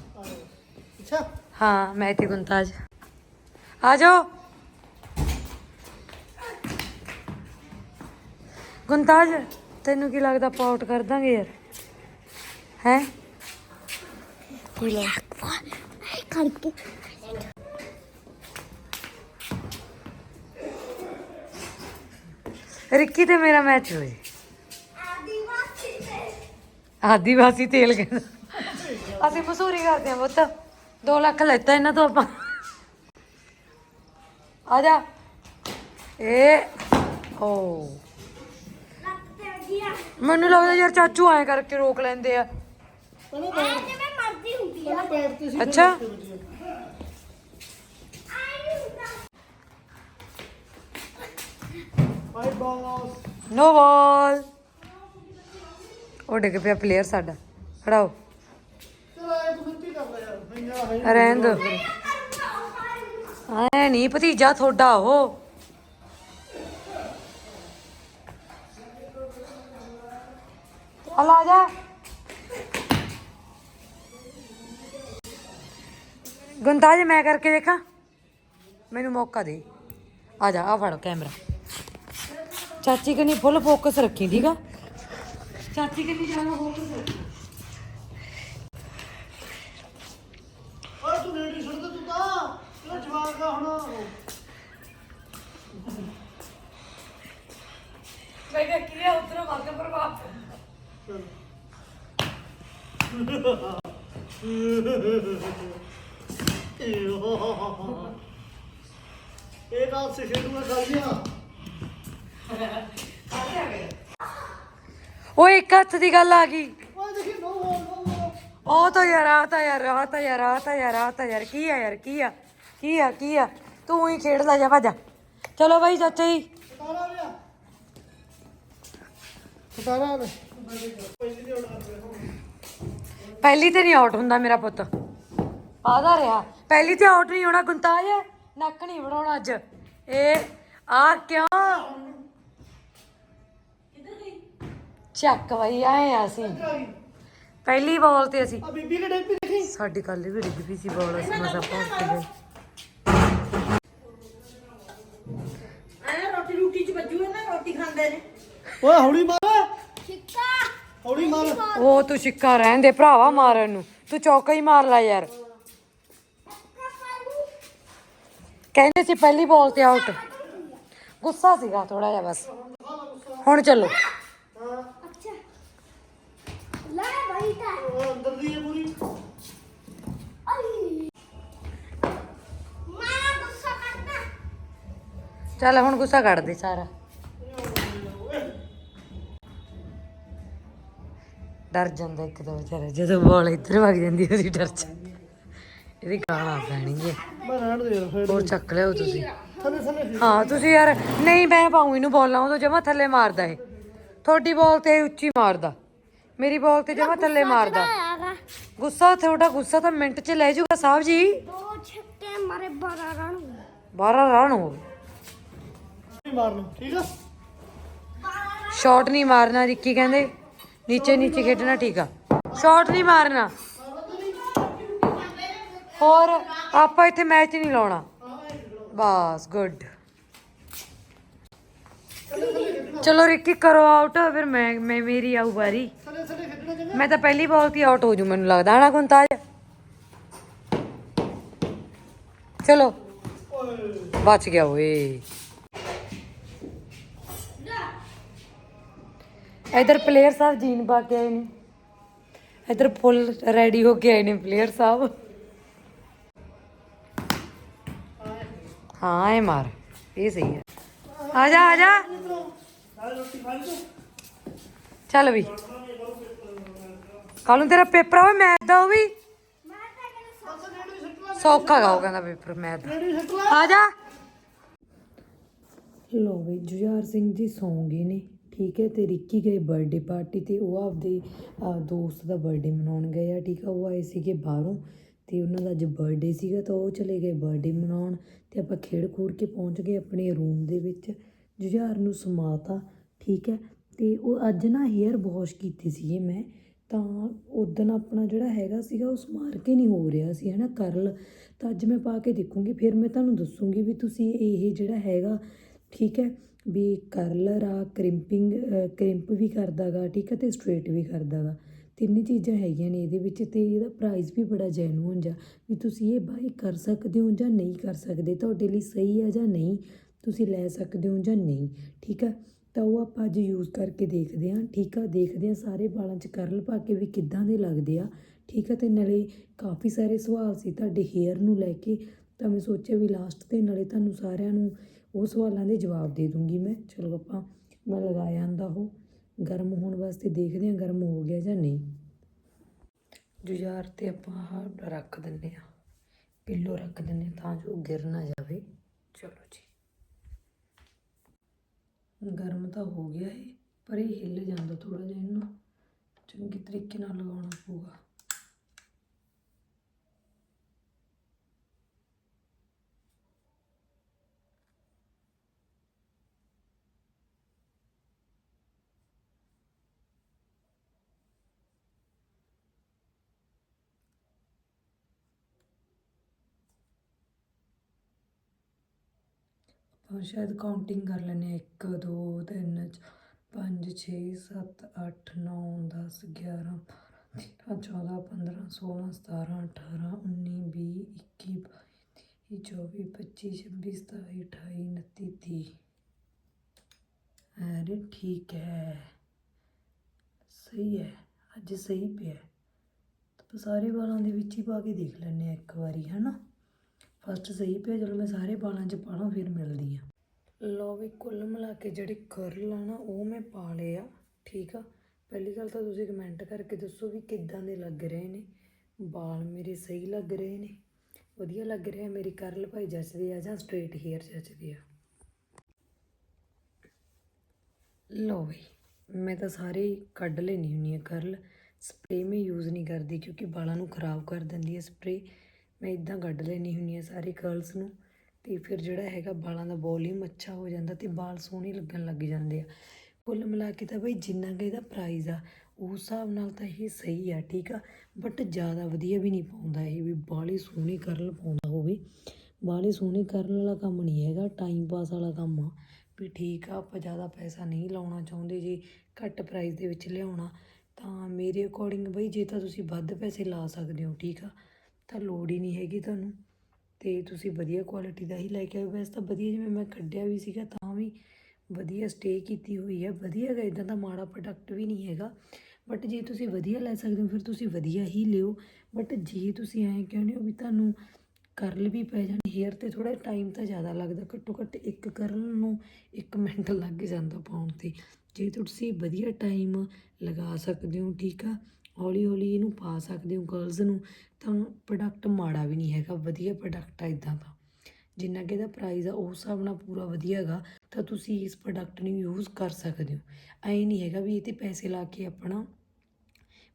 ਅੱਛਾ। ਹਾਂ ਮੈਂ ਤੇ ਗੁੰਤਾਜ। ਆ ਜਾਓ। ਗੁੰਤਾਜ, ਤੈਨੂੰ ਕੀ ਲੱਗਦਾ ਆਪਾਂ ਕਰ ਦਾਂਗੇ ਯਾਰ? ਹੈ? ਕੀ ਲੱਗ ਕਰਕੇ ਰਿੱਕੀ ਤੇ ਮੇਰਾ ਮੈਚ ਹੋਏ। ਆਦੀਵਾਸੀ ਤੇ ਆਦੀਵਾਸੀ ਤੇਲ ਕਹਿੰਦਾ। ਅਸੀਂ ਮਸੂਰੀ ਕਰਦੇ ਹਾਂ ਪੁੱਤ। 2 ਲੱਖ ਲੈਤਾ ਇਹਨਾਂ ਤੋਂ ਆਪਾਂ। ਆ ਜਾ। ਏ ਓ। ਮੈਨੂੰ ਲੱਗਦਾ ਯਾਰ ਚਾਚੂ ਐਂ ਕਰਕੇ ਰੋਕ ਲੈਂਦੇ ਆ। ਪਹਿਲਾਂ ਐ ਜਿਵੇਂ ਮਰਜ਼ੀ ਹੁੰਦੀ ਆ ਪਹਿਲਾਂ ਬੈਠ ਤੇ ਸੀ ਅੱਛਾ ਬਾਈ ਬਾਸ ਨੋ ਬਾਲ ਉਹ ਡਿੱਗ ਪਿਆ ਪਲੇਅਰ ਸਾਡਾ ਖੜਾਓ ਆਏ ਰਹਿਣ ਦੋ। ਐ ਨਹੀਂ ਭਤੀਜਾ ਤੁਹਾਡਾ ਉਹ। ਚੱਲ ਆ ਜਾ। ਗੁੰਦਾਜ ਮੈਂ ਕਰਕੇ ਦੇਖਾਂ। ਮੈਨੂੰ ਮੌਕਾ ਦੇ। ਆ ਜਾ, ਆ ਫੜ ਕੈਮਰਾ। ਚਾਚੀ ਕਨੀ ਫੁੱਲ ਫੋਕਸ ਰੱਖੀ ਠੀਕ ਆ ਚਾਚੀ ਕਨੀ ਜਾਣਾ ਫੋਕਸ ਇਹ ਰਾਤ ਸੇ ਖੇਡੂਗਾ ਖਾ ਲਿਆ ਓਏ ਇੱਕ ਹੱਥ ਦੀ ਗੱਲ ਆ ਗਈ। ਓਏ ਦੇਖੀ ਨੋ ਉਹ ਤਾਂ ਯਾਰ ਆ ਤਾਂ ਯਾਰ ਆ ਤਾਂ ਯਾਰ ਆ ਤਾਂ ਯਾਰ ਆ ਤਾਂ ਯਾਰ, ਕੀ ਆ ਯਾਰ, ਕੀ ਆ? ਕੀ ਆ ਕੀ ਆ? ਤੂੰ ਹੀ ਖੇਡ ਲੈ ਜਾ, ਭਾਜਾ ਚਲੋ ਬਾਈ, ਚਾਚਾ ਜੀ। ਸਤਾਰਾ ਲਿਆ ਸਤਾਰਾ ਲੈ ਪਹਿਲੀ ਤੇ ਨਹੀਂ ਆਊਟ ਹੁੰਦਾ ਮੇਰਾ ਪੁੱਤ। ਆਦਾ ਰਿਹਾ। ਪਹਿਲੀ ਤੇ ਆਊਟ ਨਹੀਂ ਹੋਣਾ ਗੁੰਤਾਜ। ਨੱਕ ਨਹੀਂ ਵੜਾਉਣਾ ਅੱਜ। ਇਹ ਆ ਕਿਉਂ? ਚੱਕ ਬਈ ਆਏ ਆ ਅਸੀਂ। ਪਹਿਲੀ ਬਾਲ ਤੇ ਅਸੀਂ। ਆ ਬੀਬੀ ਕੇ ਡੇਪੀ ਦੇਖੀ? ਸਾਡੀ ਕੱਲ ਵੀ ਡਿੱਗ ਪਈ ਸੀ ਬਾਲ ਅਸੀਂ ਮਸਾ ਪਹੁੰਚ ਕੇ ਗਏ। ਐ ਰੋਟੀ ਰੋਟੀ ਚ ਵੱਜੂ ਨਾ ਰੋਟੀ ਖਾਂਦੇ ਨੇ। ਓਏ ਹੌਲੀ ਮਾਰ। ਹੌਲੀ ਮਾਰ। ਉਹ ਤੂੰ ਸਿੱਕਾ ਰਹਿਣ ਦੇ ਭਰਾਵਾ ਮਾਰਨ ਨੂੰ। ਤੂੰ ਚੌਕਾ ਹੀ ਮਾਰ ਲੈ ਯਾਰ। ਕਹਿੰਦੇ ਸੀ ਪਹਿਲੀ ਬਾਲ ਤੇ ਆਊਟ ਗੁੱਸਾ ਸੀਗਾ ਥੋੜਾ ਜਿਹਾ ਬਸ। ਹੁਣ ਚੱਲੋ। ਅੱਛਾ। ਲੈ ਭਾਈ ਤਾਂ। ਉਹ ਅੰਦਰ ਦੀ ਹੈ ਪੂਰੀ। ਆਈ। ਮਾਰਾ ਗੁੱਸਾ ਕਰਦਾ ਚੱਲ ਹੁਣ ਗੁੱਸਾ ਕੱਢ ਦੇ ਸਾਰਾ। ਡਰ ਜਾਂਦਾ ਇੱਕ ਦੋ ਵਿਚਾਰਾ ਜਦੋਂ ਬਾਲ ਇੱਧਰ ਵਗ ਜਾਂਦੀ ਉਹਦੀ ਡਰ ਜਾਂਦੀ ਇਹਦੀ ਗਾਲਾਂ ਰਹਿਣ ਦੇ ਯਾਰ ਫਿਰ ਹੋਰ ਚੱਕ ਲਿਓ ਤੁਸੀਂ। ਥੱਲੇ ਥੱਲੇ ਫਿਰ। ਹਾਂ ਤੁਸੀਂ ਯਾਰ ਨਹੀਂ ਮੈਂ ਪਾਉਂ ਇਹਨੂੰ ਬੋਲਾਂ ਉਹ ਜਮਾ ਥੱਲੇ ਮਾਰਦਾ ਏ ਤੁਹਾਡੀ ਬਾਲ ਤੇ ਉੱਚੀ ਮਾਰਦਾ। ਮੇਰੀ ਬਾਲ ਤੇ ਜਮਾ ਥੱਲੇ ਮਾਰਦਾ। ਗੁੱਸਾ ਤੁਹਾਡਾ ਗੁੱਸਾ ਤਾਂ ਮਿੰਟ 'ਚ ਲੈ ਜਾਊਗਾ ਸਾਹਿਬ ਜੀ। ਦੋ ਛੱਕੇ ਮਾਰੇ 12 ਰਨ 12 ਰਨ ਹੋ ਮਾਰਨਾ ਠੀਕ ਆ? ਸ਼ਾਟ ਨਹੀਂ ਮਾਰਨਾ ਰਿੱਕੀ ਕਹਿੰਦੇ। ਨੀਚੇ ਨੀਚੇ ਖੇਡਣਾ ਠੀਕ ਆ। ਸ਼ਾਟ ਨਹੀਂ ਮਾਰਨਾ। ਹੋਰ, ਆਪਾਂ ਇੱਥੇ ਮੈਚ ਨਹੀਂ ਲਾਉਣਾ। ਬਸ ਗੁੱਡ ਚਲੋ ਰਿੱਕੀ, ਕਰੋ ਆਊਟ ਫਿਰ ਮੈਂ ਮੈਂ, ਮੇਰੀ ਆਊ ਵਾਰੀ। ਮੈਂ ਤਾਂ ਪਹਿਲੀ ਬਾਲ ਤੇ ਆਊਟ ਹੋ ਜੂ, ਮੈਨੂੰ ਲੱਗਦਾ। ਨਾ ਗੁੰਤਾਜ? ਚਲੋ। ਬਚ ਗਿਆ ਓਏ। ਇਧਰ ਪਲੇਅਰ ਸਾਹਿਬ ਜੀਨ ਪਾ ਕੇ ਆਏ ਨੇ। ਇਧਰ ਫੁੱਲ ਰੈਡੀ ਹੋ ਕੇ ਆਏ ਨੇ ਪਲੇਅਰ ਸਾਹਿਬ। ਹਾਂ, ਇਹ ਮਾਰ। ਇਹ ਸਹੀ ਹੈ। ਆ ਜਾ ਆ ਜਾ। ਚੱਲ ਵੀ। ਕੱਲ ਨੂੰ ਤੇਰਾ ਪੇਪਰ ਆਵੇ ਮੈਥ ਦਾ ਉਹ ਵੀ? ਸੌਖਾ ਗਾ ਉਹ ਕਹਿੰਦਾ ਪੇਪਰ ਮੈਥ ਦਾ। ਆ ਜਾ। ਲੋ ਵੀ, ਜੁਝਾਰ ਸਿੰਘ ਜੀ ਸੌਂ ਗਏ ਨੇ। ਠੀਕ ਹੈ ਅਤੇ ਰਿੱਕੀ ਗਏ ਬਰਡੇ ਪਾਰਟੀ ਤੇ ਉਹ ਆਪਦੇ ਦੋਸਤ ਦਾ ਬਰਡੇ ਮਨਾਉਣ ਗਏ ਆ, ਠੀਕ ਆ, ਉਹ ਆਏ ਸੀਗੇ ਬਾਹਰੋਂ ਅਤੇ ਉਹਨਾਂ ਦਾ ਅੱਜ ਬਰਡੇ ਸੀਗਾ ਤਾਂ ਉਹ ਚਲੇ ਗਏ ਬਰਡੇ ਮਨਾਉਣ ਅਤੇ ਆਪਾਂ ਖੇਡ ਖੂਡ ਕੇ ਪਹੁੰਚ ਗਏ ਆਪਣੇ ਰੂਮ ਦੇ ਵਿੱਚ, ਜੁਝਾਰ ਨੂੰ ਸਮਾਤਾ, ਠੀਕ ਹੈ ਅਤੇ ਉਹ ਅੱਜ ਨਾ ਹੇਅਰ ਵਾਸ਼ ਕੀਤੀ ਸੀਗੀ ਮੈਂ, ਤਾਂ ਉਦੋਂ ਆਪਣਾ ਜਿਹੜਾ ਹੈਗਾ ਸੀਗਾ ਉਹ ਸਮਾਰ ਕੇ ਨਹੀਂ ਹੋ ਰਿਹਾ ਸੀ ਹੈ ਹਨਾ ਕਰਲ ਤਾਂ ਅੱਜ ਮੈਂ ਪਾ ਕੇ ਦੇਖੂੰਗੀ, ਫਿਰ ਮੈਂ ਤੁਹਾਨੂੰ ਦੱਸੂੰਗੀ ਵੀ ਤੁਸੀਂ ਇਹ ਜਿਹੜਾ ਹੈਗਾ, ਠੀਕ ਹੈ ਵੀ ਕਰਲਰ ਆ ਕ੍ਰਿੰਪਿੰਗ ਕ੍ਰਿੰਪ ਵੀ ਕਰਦਾ ਗਾ, ਠੀਕ ਹੈ ਅਤੇ ਸਟਰੇਟ ਵੀ ਕਰਦਾ ਗਾ। ਤਿੰਨ ਚੀਜ਼ਾਂ ਹੈਗੀਆਂ ਨੇ ਇਹਦੇ ਵਿੱਚ ਅਤੇ ਇਹਦਾ ਪ੍ਰਾਈਜ਼ ਵੀ ਬੜਾ ਜੈਨੂਅਨ ਜਿਹਾ, ਵੀ ਤੁਸੀਂ ਇਹ ਬਾਏ ਕਰ ਸਕਦੇ ਹੋ ਜਾਂ ਨਹੀਂ ਕਰ ਸਕਦੇ, ਤੁਹਾਡੇ ਲਈ ਸਹੀ ਆ ਜਾਂ ਨਹੀਂ, ਤੁਸੀਂ ਲੈ ਸਕਦੇ ਹੋ ਜਾਂ ਨਹੀਂ, ਠੀਕ ਆ? ਤਾਂ ਉਹ ਆਪਾਂ ਅੱਜ ਯੂਜ਼ ਕਰਕੇ ਦੇਖਦੇ ਹਾਂ, ਠੀਕ ਆ? ਦੇਖਦੇ ਹਾਂ ਸਾਰੇ ਵਾਲਾਂ 'ਚ ਕਰਲ ਪਾ ਕੇ ਵੀ ਕਿੱਦਾਂ ਦੇ ਲੱਗਦੇ ਆ, ਠੀਕ ਆ? ਤੇ ਨਾਲੇ ਕਾਫੀ ਸਾਰੇ ਸਵਾਲ ਸੀ ਤੁਹਾਡੇ ਹੇਅਰ ਨੂੰ ਲੈ ਕੇ, ਤਾਂ ਮੈਂ ਸੋਚਿਆ ਵੀ ਲਾਸਟ ਤੇ ਨਾਲੇ ਤੁਹਾਨੂੰ ਸਾਰਿਆਂ ਨੂੰ ਉਹ ਸਵਾਲਾਂ ਦੇ ਜਵਾਬ ਦੇ ਦੂੰਗੀ ਮੈਂ। ਚਲੋ ਆਪਾਂ, ਮੈਂ ਲਗਾਇਆ ਆਂਦਾ ਉਹ। ਗਰਮ ਹੋਣ ਵਾਸਤੇ ਦੇਖਦੇ ਹਾਂ ਗਰਮ ਹੋ ਗਿਆ ਜਾਂ ਨਹੀਂ। ਜੁਝਾਰ ਤੇ ਆਪਾਂ ਆਹ ਰੱਖ ਦਿੰਦੇ ਆ ਪਿੱਲੋ ਰੱਖ ਦਿੰਦੇ ਹਾਂ ਤਾਂ ਜੋ ਗਿਰ ਨਾ ਜਾਵੇ। ਚਲੋ ਜੀ। ਗਰਮ ਤਾਂ ਹੋ ਗਿਆ ਇਹ ਪਰ ਇਹ ਹਿੱਲ ਜਾਂਦਾ ਥੋੜਾ ਜਿਹਾ ਇਹਨੂੰ। ਚੰਗੇ ਤਰੀਕੇ ਨਾਲ ਲਗਾਉਣਾ ਪਊਗਾ। ਔਰ ਸ਼ਾਇਦ ਕਾਊਂਟਿੰਗ ਕਰ ਲੈਂਦੇ ਹਾਂ। 1 2 3 5 6 7 8 9 10 11 12 13 14 15 16 17 18 19 20 21 22 23 24 25 26 27 28 29 ਅਰੇ ਠੀਕ ਹੈ। ਸਹੀ ਹੈ। ਅੱਜ ਸਹੀ ਪਿਆ। ਤਾਂ ਸਾਰੇ ਵਾਲਾਂ ਦੇ ਵਿੱਚ ਹੀ ਪਾ ਕੇ ਦੇਖ ਲੈਂਦੇ ਆ ਇੱਕ ਵਾਰੀ, ਹਨਾ? ਫਸਟ ਸਹੀ ਪਿਆ, ਚਲੋ ਮੈਂ ਸਾਰੇ ਵਾਲਾਂ 'ਚ ਪਾ ਲਾਂ ਫਿਰ ਮਿਲਦੀ ਆ। ਲੋ ਵੀ ਕੁੱਲ ਮਿਲਾ ਕੇ ਜਿਹੜੇ ਕਰਲ ਆ ਨਾ, ਉਹ ਮੈਂ ਪਾ ਲਏ ਆ, ਠੀਕ ਆ? ਪਹਿਲੀ ਗੱਲ ਤਾਂ ਤੁਸੀਂ ਕਮੈਂਟ ਕਰਕੇ ਦੱਸੋ ਵੀ ਕਿੱਦਾਂ ਦੇ ਲੱਗ ਰਹੇ ਨੇ। ਵਾਲ ਮੇਰੇ ਸਹੀ ਲੱਗ ਰਹੇ ਨੇ? ਵਧੀਆ ਲੱਗ ਰਿਹਾ ਮੇਰੀ ਕਰਲ ਭਾਈ ਜੱਚਦੇ ਆ ਜਾਂ ਸਟ੍ਰੇਟ ਹੇਅਰ ਜੱਚਦੇ ਆ? ਲੋ ਵੀ, ਮੈਂ ਤਾਂ ਸਾਰੇ ਕੱਢ ਲੈਣੀ ਹੁੰਦੀ ਆ ਕਰਲ ਸਪਰੇ ਮੈਂ ਯੂਜ਼ ਨਹੀਂ ਕਰਦੀ ਕਿਉਂਕਿ ਵਾਲਾਂ ਨੂੰ ਖਰਾਬ ਕਰ ਦਿੰਦੀ ਹੈ ਸਪਰੇ ਮੈਂ ਇਦਾਂ ਕੱਢ ਲੈਣੀ ਹੁੰਦੀ ਆ ਸਾਰੇ ਕਰਲਸ ਨੂੰ ਤੇ ਫਿਰ ਜਿਹੜਾ ਹੈਗਾ ਵਾਲਾਂ ਦਾ ਵੋਲਿਊਮ ਅੱਛਾ ਹੋ ਜਾਂਦਾ ਤੇ ਵਾਲ ਸੋਹਣੇ ਲੱਗਣ ਲੱਗ ਜਾਂਦੇ ਆ। ਕੁੱਲ ਮਿਲਾ ਕੇ ਤਾਂ ਬਈ ਜਿੰਨਾ ਕੁ ਇਹਦਾ ਪ੍ਰਾਈਸ ਆ, ਉਸ ਹਿਸਾਬ ਨਾਲ ਤਾਂ ਇਹ ਸਹੀ ਆ, ਠੀਕ ਆ। ਬਟ ਜ਼ਿਆਦਾ ਵਧੀਆ ਵੀ ਨਹੀਂ ਪਾਉਂਦਾ ਇਹ ਵੀ ਬਾਹਲੀ ਸੋਹਣੇ ਕਰਲ ਪਾਉਂਦਾ ਹੋਵੇ ਬਾਹਲੀ ਸੋਹਣੇ ਕਰਨ ਵਾਲਾ ਕੰਮ ਨਹੀਂ ਹੈਗਾ ਟਾਈਮ ਪਾਸ ਵਾਲਾ ਕੰਮ ਆ। ਵੀ ਠੀਕ ਆ, ਆਪਾਂ ਜ਼ਿਆਦਾ ਪੈਸਾ ਨਹੀਂ ਲਾਉਣਾ ਚਾਹੁੰਦੇ, ਜੇ ਘੱਟ ਪ੍ਰਾਈਸ ਦੇ ਵਿੱਚ ਲਿਆਉਣਾ ਤਾਂ ਮੇਰੇ ਅਕੋਰਡਿੰਗ ਬਈ ਜੇ ਤਾਂ ਤੁਸੀਂ ਵੱਧ ਪੈਸੇ ਲਾ ਸਕਦੇ ਹੋ, ਠੀਕ ਆ। ਤਾਂ ਲੋੜ ਹੀ ਨਹੀਂ ਹੈਗੀ ਤੁਹਾਨੂੰ। ਤੇ ਤੁਸੀਂ ਵਧੀਆ ਕੁਆਲਿਟੀ ਦਾ ਹੀ ਲੈ ਕੇ ਆਓ ਵੈਸੇ ਤਾਂ ਵਧੀਆ ਜਿਵੇਂ ਮੈਂ ਕੱਢਿਆ ਵੀ ਸੀਗਾ, ਤਾਂ ਵੀ ਵਧੀਆ ਸਟੇ ਕੀਤੀ ਹੋਈ ਹੈ ਵਧੀਆ ਹੈਗਾ ਇਦਾਂ ਦਾ ਮਾੜਾ ਪ੍ਰੋਡਕਟ ਵੀ ਨਹੀਂ ਹੈਗਾ। ਬਟ ਜੇ ਤੁਸੀਂ ਵਧੀਆ ਲੈ ਸਕਦੇ ਹੋ, ਫਿਰ ਤੁਸੀਂ ਵਧੀਆ ਹੀ ਲਿਓ। ਬਟ ਜੇ ਤੁਸੀਂ ਐਂ ਕਹਿੰਦੇ ਹੋ ਵੀ ਤੁਹਾਨੂੰ ਕਰਲ ਵੀ ਪੈ ਜਾਣ ਹੇਅਰ ਤੇ ਥੋੜਾ ਟਾਈਮ ਤਾਂ ਜ਼ਿਆਦਾ ਲੱਗਦਾ। ਘੱਟੋ ਘੱਟ ਇੱਕ ਕਰਲ ਨੂੰ 1 ਮਿੰਟ ਲੱਗ ਜਾਂਦਾ ਪਾਉਣ ਤੇ। ਜੇ ਤੁਸੀਂ ਵਧੀਆ ਟਾਈਮ ਲਗਾ ਸਕਦੇ ਹੋ, ਠੀਕ ਆ। ਹੌਲੀ ਹੌਲੀ ਇਹਨੂੰ ਪਾ ਸਕਦੇ ਹੋ ਗਰਲਸ ਨੂੰ, ਤਾਂ ਪ੍ਰੋਡਕਟ ਮਾੜਾ ਵੀ ਨਹੀਂ ਹੈਗਾ, ਵਧੀਆ ਪ੍ਰੋਡਕਟ ਆ ਇਦਾਂ ਦਾ। ਜਿੰਨਾ ਕਿ ਇਹਦਾ ਪ੍ਰਾਈਸ ਆ, ਉਸ ਹਿਸਾਬ ਨਾਲ ਪੂਰਾ ਵਧੀਆ ਹੈਗਾ, ਤਾਂ ਤੁਸੀਂ ਇਸ ਪ੍ਰੋਡਕਟ ਨੂੰ ਯੂਜ਼ ਕਰ ਸਕਦੇ ਹੋ। ਐਂ ਨਹੀਂ ਹੈਗਾ ਵੀ ਇਹ ਤੇ ਪੈਸੇ ਲਾ ਕੇ ਆਪਣਾ,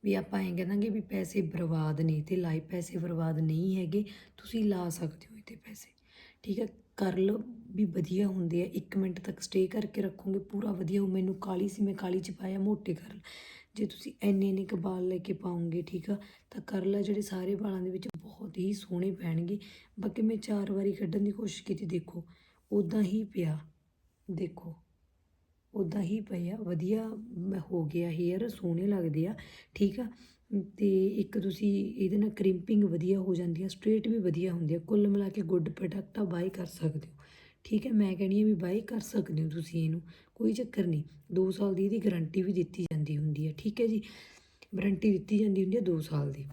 ਵੀ ਆਪਾਂ ਐਂ ਕਹਿੰਦਾਂਗੇ ਵੀ ਪੈਸੇ ਬਰਬਾਦ ਨੇ, ਤੇ ਲਾਈ ਪੈਸੇ ਬਰਬਾਦ ਨਹੀਂ ਹੈਗੇ, ਤੁਸੀਂ ਲਾ ਸਕਦੇ ਹੋ ਇਹਦੇ ਪੈਸੇ। ਠੀਕ ਹੈ ਕਰਲ ਵੀ ਵਧੀਆ ਹੁੰਦੇ ਆ 1 ਮਿੰਟ ਤੱਕ ਸਟੇ ਕਰਕੇ ਰੱਖੋਗੇ, ਪੂਰਾ ਵਧੀਆ ਹੋ ਮੈਨੂੰ ਕਾਲੀ ਸੀ, ਮੈਂ ਕਾਲੀ ਚ ਪਾਇਆ, ਮੋਟੇ ਕਰਲ ਜੇ ਤੁਸੀਂ ਇੰਨੇ ਇੰਨੇ ਕੁ ਵਾਲ ਲੈ ਕੇ ਪਾਉਂਗੇ, ਠੀਕ ਆ, ਤਾਂ ਕਰਲਾ ਜਿਹੜੇ ਸਾਰੇ ਵਾਲਾਂ ਦੇ ਵਿੱਚ ਬਹੁਤ ਹੀ ਸੋਹਣੇ ਪੈਣਗੇ। ਬਾਕੀ ਮੈਂ ਚਾਰ ਵਾਰੀ ਕੱਢਣ ਦੀ ਕੋਸ਼ਿਸ਼ ਕੀਤੀ, ਦੇਖੋ ਉਦਾਂ ਹੀ ਪਿਆ, ਦੇਖੋ ਉਦਾਂ ਹੀ ਪਏ ਆ ਵਧੀਆ ਹੋ ਗਿਆ ਹੇਅਰ ਸੋਹਣੇ ਲੱਗਦੇ ਆ, ਠੀਕ ਆ। ਤੇ ਇੱਕ ਤੁਸੀਂ ਇਹਦੇ ਨਾਲ ਕ੍ਰਿੰਪਿੰਗ ਵਧੀਆ ਹੋ ਜਾਂਦੀ ਆ ਸਟ੍ਰੇਟ ਵੀ ਵਧੀਆ ਹੁੰਦੀ ਆ, ਕੁੱਲ ਮਿਲਾ ਕੇ ਗੁੱਡ ਪ੍ਰੋਡਕਟ ਆ, ਬਾਈ ਕਰ ਸਕਦੇ ਹੋ। ਠੀਕ ਹੈ, ਮੈਂ ਕਹਿੰਦੀ ਹਾਂ ਵੀ ਬਾਈ ਕਰ ਸਕਦੇ ਹੋ ਤੁਸੀਂ ਇਹਨੂੰ, ਕੋਈ ਚੱਕਰ ਨਹੀਂ। 2 ਸਾਲ ਦੀ ਇਹਦੀ ਗਾਰੰਟੀ ਵੀ ਦਿੱਤੀ ਜਾਂਦੀ ਹੁੰਦੀ ਹੈ, ਠੀਕ ਹੈ ਜੀ? ਵਾਰੰਟੀ ਦਿੱਤੀ ਜਾਂਦੀ ਹੁੰਦੀ ਹੈ 2 ਸਾਲ ਦੀ।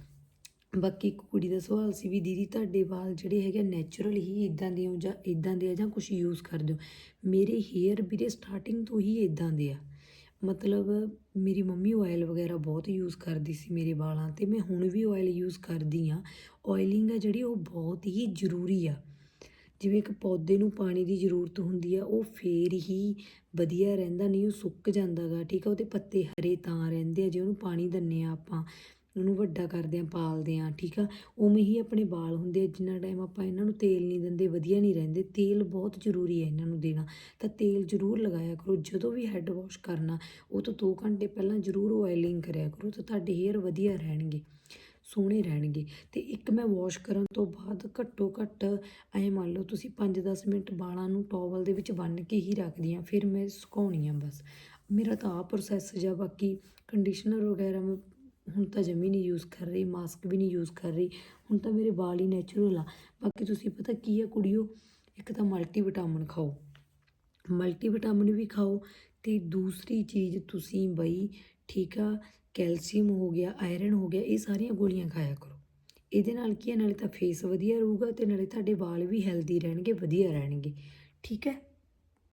ਬਾਕੀ ਇੱਕ ਕੁੜੀ ਦਾ ਸਵਾਲ ਸੀ ਵੀ ਦੀਦੀ ਤੁਹਾਡੇ ਵਾਲ ਜਿਹੜੇ ਹੈਗੇ ਨੈਚੁਰਲ ਹੀ ਇਦਾਂ ਦੇ ਹੋ ਜਾਂ ਇਦਾਂ ਦੇ ਆ ਜਾਂ ਕੁਝ ਯੂਜ਼ ਕਰਦੇ ਹੋ? ਮੇਰੇ ਹੇਅਰ ਵੀਰੇ ਸਟਾਰਟਿੰਗ ਤੋਂ ਹੀ ਇਦਾਂ ਦੇ ਆ। ਮਤਲਬ ਮੇਰੀ ਮੰਮੀ ਆਇਲ ਵਗੈਰਾ ਬਹੁਤ ਯੂਜ਼ ਕਰਦੀ ਸੀ ਮੇਰੇ ਵਾਲਾਂ ਤੇ, ਮੈਂ ਹੁਣ ਵੀ ਆਇਲ ਯੂਜ਼ ਕਰਦੀ ਆ ਆਇਲਿੰਗ ਆ ਜਿਹੜੀ ਉਹ ਬਹੁਤ ਹੀ ਜ਼ਰੂਰੀ ਆ। ਜਿਵੇਂ ਇੱਕ ਪੌਦੇ ਨੂੰ ਪਾਣੀ ਦੀ ਜ਼ਰੂਰਤ ਹੁੰਦੀ ਆ, ਉਹ ਫੇਰ ਹੀ ਵਧੀਆ ਰਹਿੰਦਾ, ਨਹੀਂ ਉਹ ਸੁੱਕ ਜਾਂਦਾ ਗਾ, ਠੀਕ ਆ? ਉਹਦੇ ਪੱਤੇ ਹਰੇ ਤਾਂ ਰਹਿੰਦੇ ਆ, ਜੇ ਉਹਨੂੰ ਪਾਣੀ ਦਿੰਨੇ ਆ ਆਪਾਂ, ਉਹਨੂੰ ਵੱਡਾ ਕਰਦੇ ਆ, ਪਾਲਦੇ ਆ, ਠੀਕ ਆ? ਉਵੇਂ ਹੀ ਆਪਣੇ ਵਾਲ ਹੁੰਦੇ ਆ, ਜਿੰਨਾ ਟਾਈਮ ਆਪਾਂ ਇਹਨਾਂ ਨੂੰ ਤੇਲ ਨਹੀਂ ਦਿੰਦੇ, ਵਧੀਆ ਨਹੀਂ ਰਹਿੰਦੇ, ਤੇਲ ਬਹੁਤ ਜ਼ਰੂਰੀ ਹੈ ਇਹਨਾਂ ਨੂੰ ਦੇਣਾ, ਤਾਂ ਤੇਲ ਜ਼ਰੂਰ ਲਗਾਇਆ ਕਰੋ, ਜਦੋਂ ਵੀ ਹੈੱਡ ਵਾਸ਼ ਕਰਨਾ, ਉਹ ਤੋਂ 2 ਘੰਟੇ ਪਹਿਲਾਂ ਜ਼ਰੂਰ ਆਇਲਿੰਗ ਕਰਿਆ ਕਰੋ, ਤਾਂ ਤੁਹਾਡੇ ਹੇਅਰ ਵਧੀਆ ਰਹਿਣਗੇ। ਸੋਹਣੇ ਰਹਿਣਗੇ। ਤੇ ਇੱਕ ਮੈਂ ਵਾਸ਼ ਕਰਨ ਤੋਂ ਬਾਅਦ ਘੱਟੋ ਘੱਟ ਐਂ ਮੰਨ ਲਓ ਤੁਸੀਂ 5-10 ਮਿੰਟ ਵਾਲਾਂ ਨੂੰ ਟਾਵਲ ਦੇ ਵਿੱਚ ਬੰਨ੍ਹ ਕੇ ਹੀ ਰੱਖਦੀ ਹਾਂ ਫਿਰ ਮੈਂ ਸੁਕਾਉਣੀ ਆ ਬਸ। ਮੇਰਾ ਤਾਂ ਆ ਪ੍ਰੋਸੈਸ ਜਾਂ ਬਾਕੀ ਕੰਡੀਸ਼ਨਰ ਵਗੈਰਾ ਮੈਂ ਹੁਣ ਤਾਂ ਜਮੀ ਨਹੀਂ ਯੂਜ਼ ਕਰ ਰਹੀ ਮਾਸਕ ਵੀ ਨਹੀਂ ਯੂਜ਼ ਕਰ ਰਹੀ, ਹੁਣ ਤਾਂ ਮੇਰੇ ਵਾਲ ਹੀ ਨੈਚੁਰਲ ਆ। ਬਾਕੀ ਤੁਸੀਂ ਪਤਾ ਕੀ ਆ ਕੁੜੀਓ, ਇੱਕ ਤਾਂ ਮਲਟੀ ਵਿਟਾਮਿਨ ਖਾਓ। ਮਲਟੀ ਵਿਟਾਮਿਨ ਵੀ ਖਾਓ ਤੇ ਦੂਸਰੀ ਚੀਜ਼ ਤੁਸੀਂ ਬਈ ਠੀਕ ਆ ਕੈਲਸ਼ੀਅਮ ਹੋ ਗਿਆ, ਆਇਰਨ ਹੋ ਗਿਆ, ਇਹ ਸਾਰੀਆਂ ਗੋਲੀਆਂ ਖਾਇਆ ਕਰੋ। ਇਹਦੇ ਨਾਲ ਕੀ ਹੈ? ਨਾਲੇ ਤਾਂ ਫੇਸ ਵਧੀਆ ਰਹੂਗਾ ਤੇ ਨਾਲੇ ਤੁਹਾਡੇ ਵਾਲ ਵੀ ਹੈਲਦੀ ਰਹਿਣਗੇ, ਵਧੀਆ ਰਹਿਣਗੇ। ਠੀਕ ਹੈ?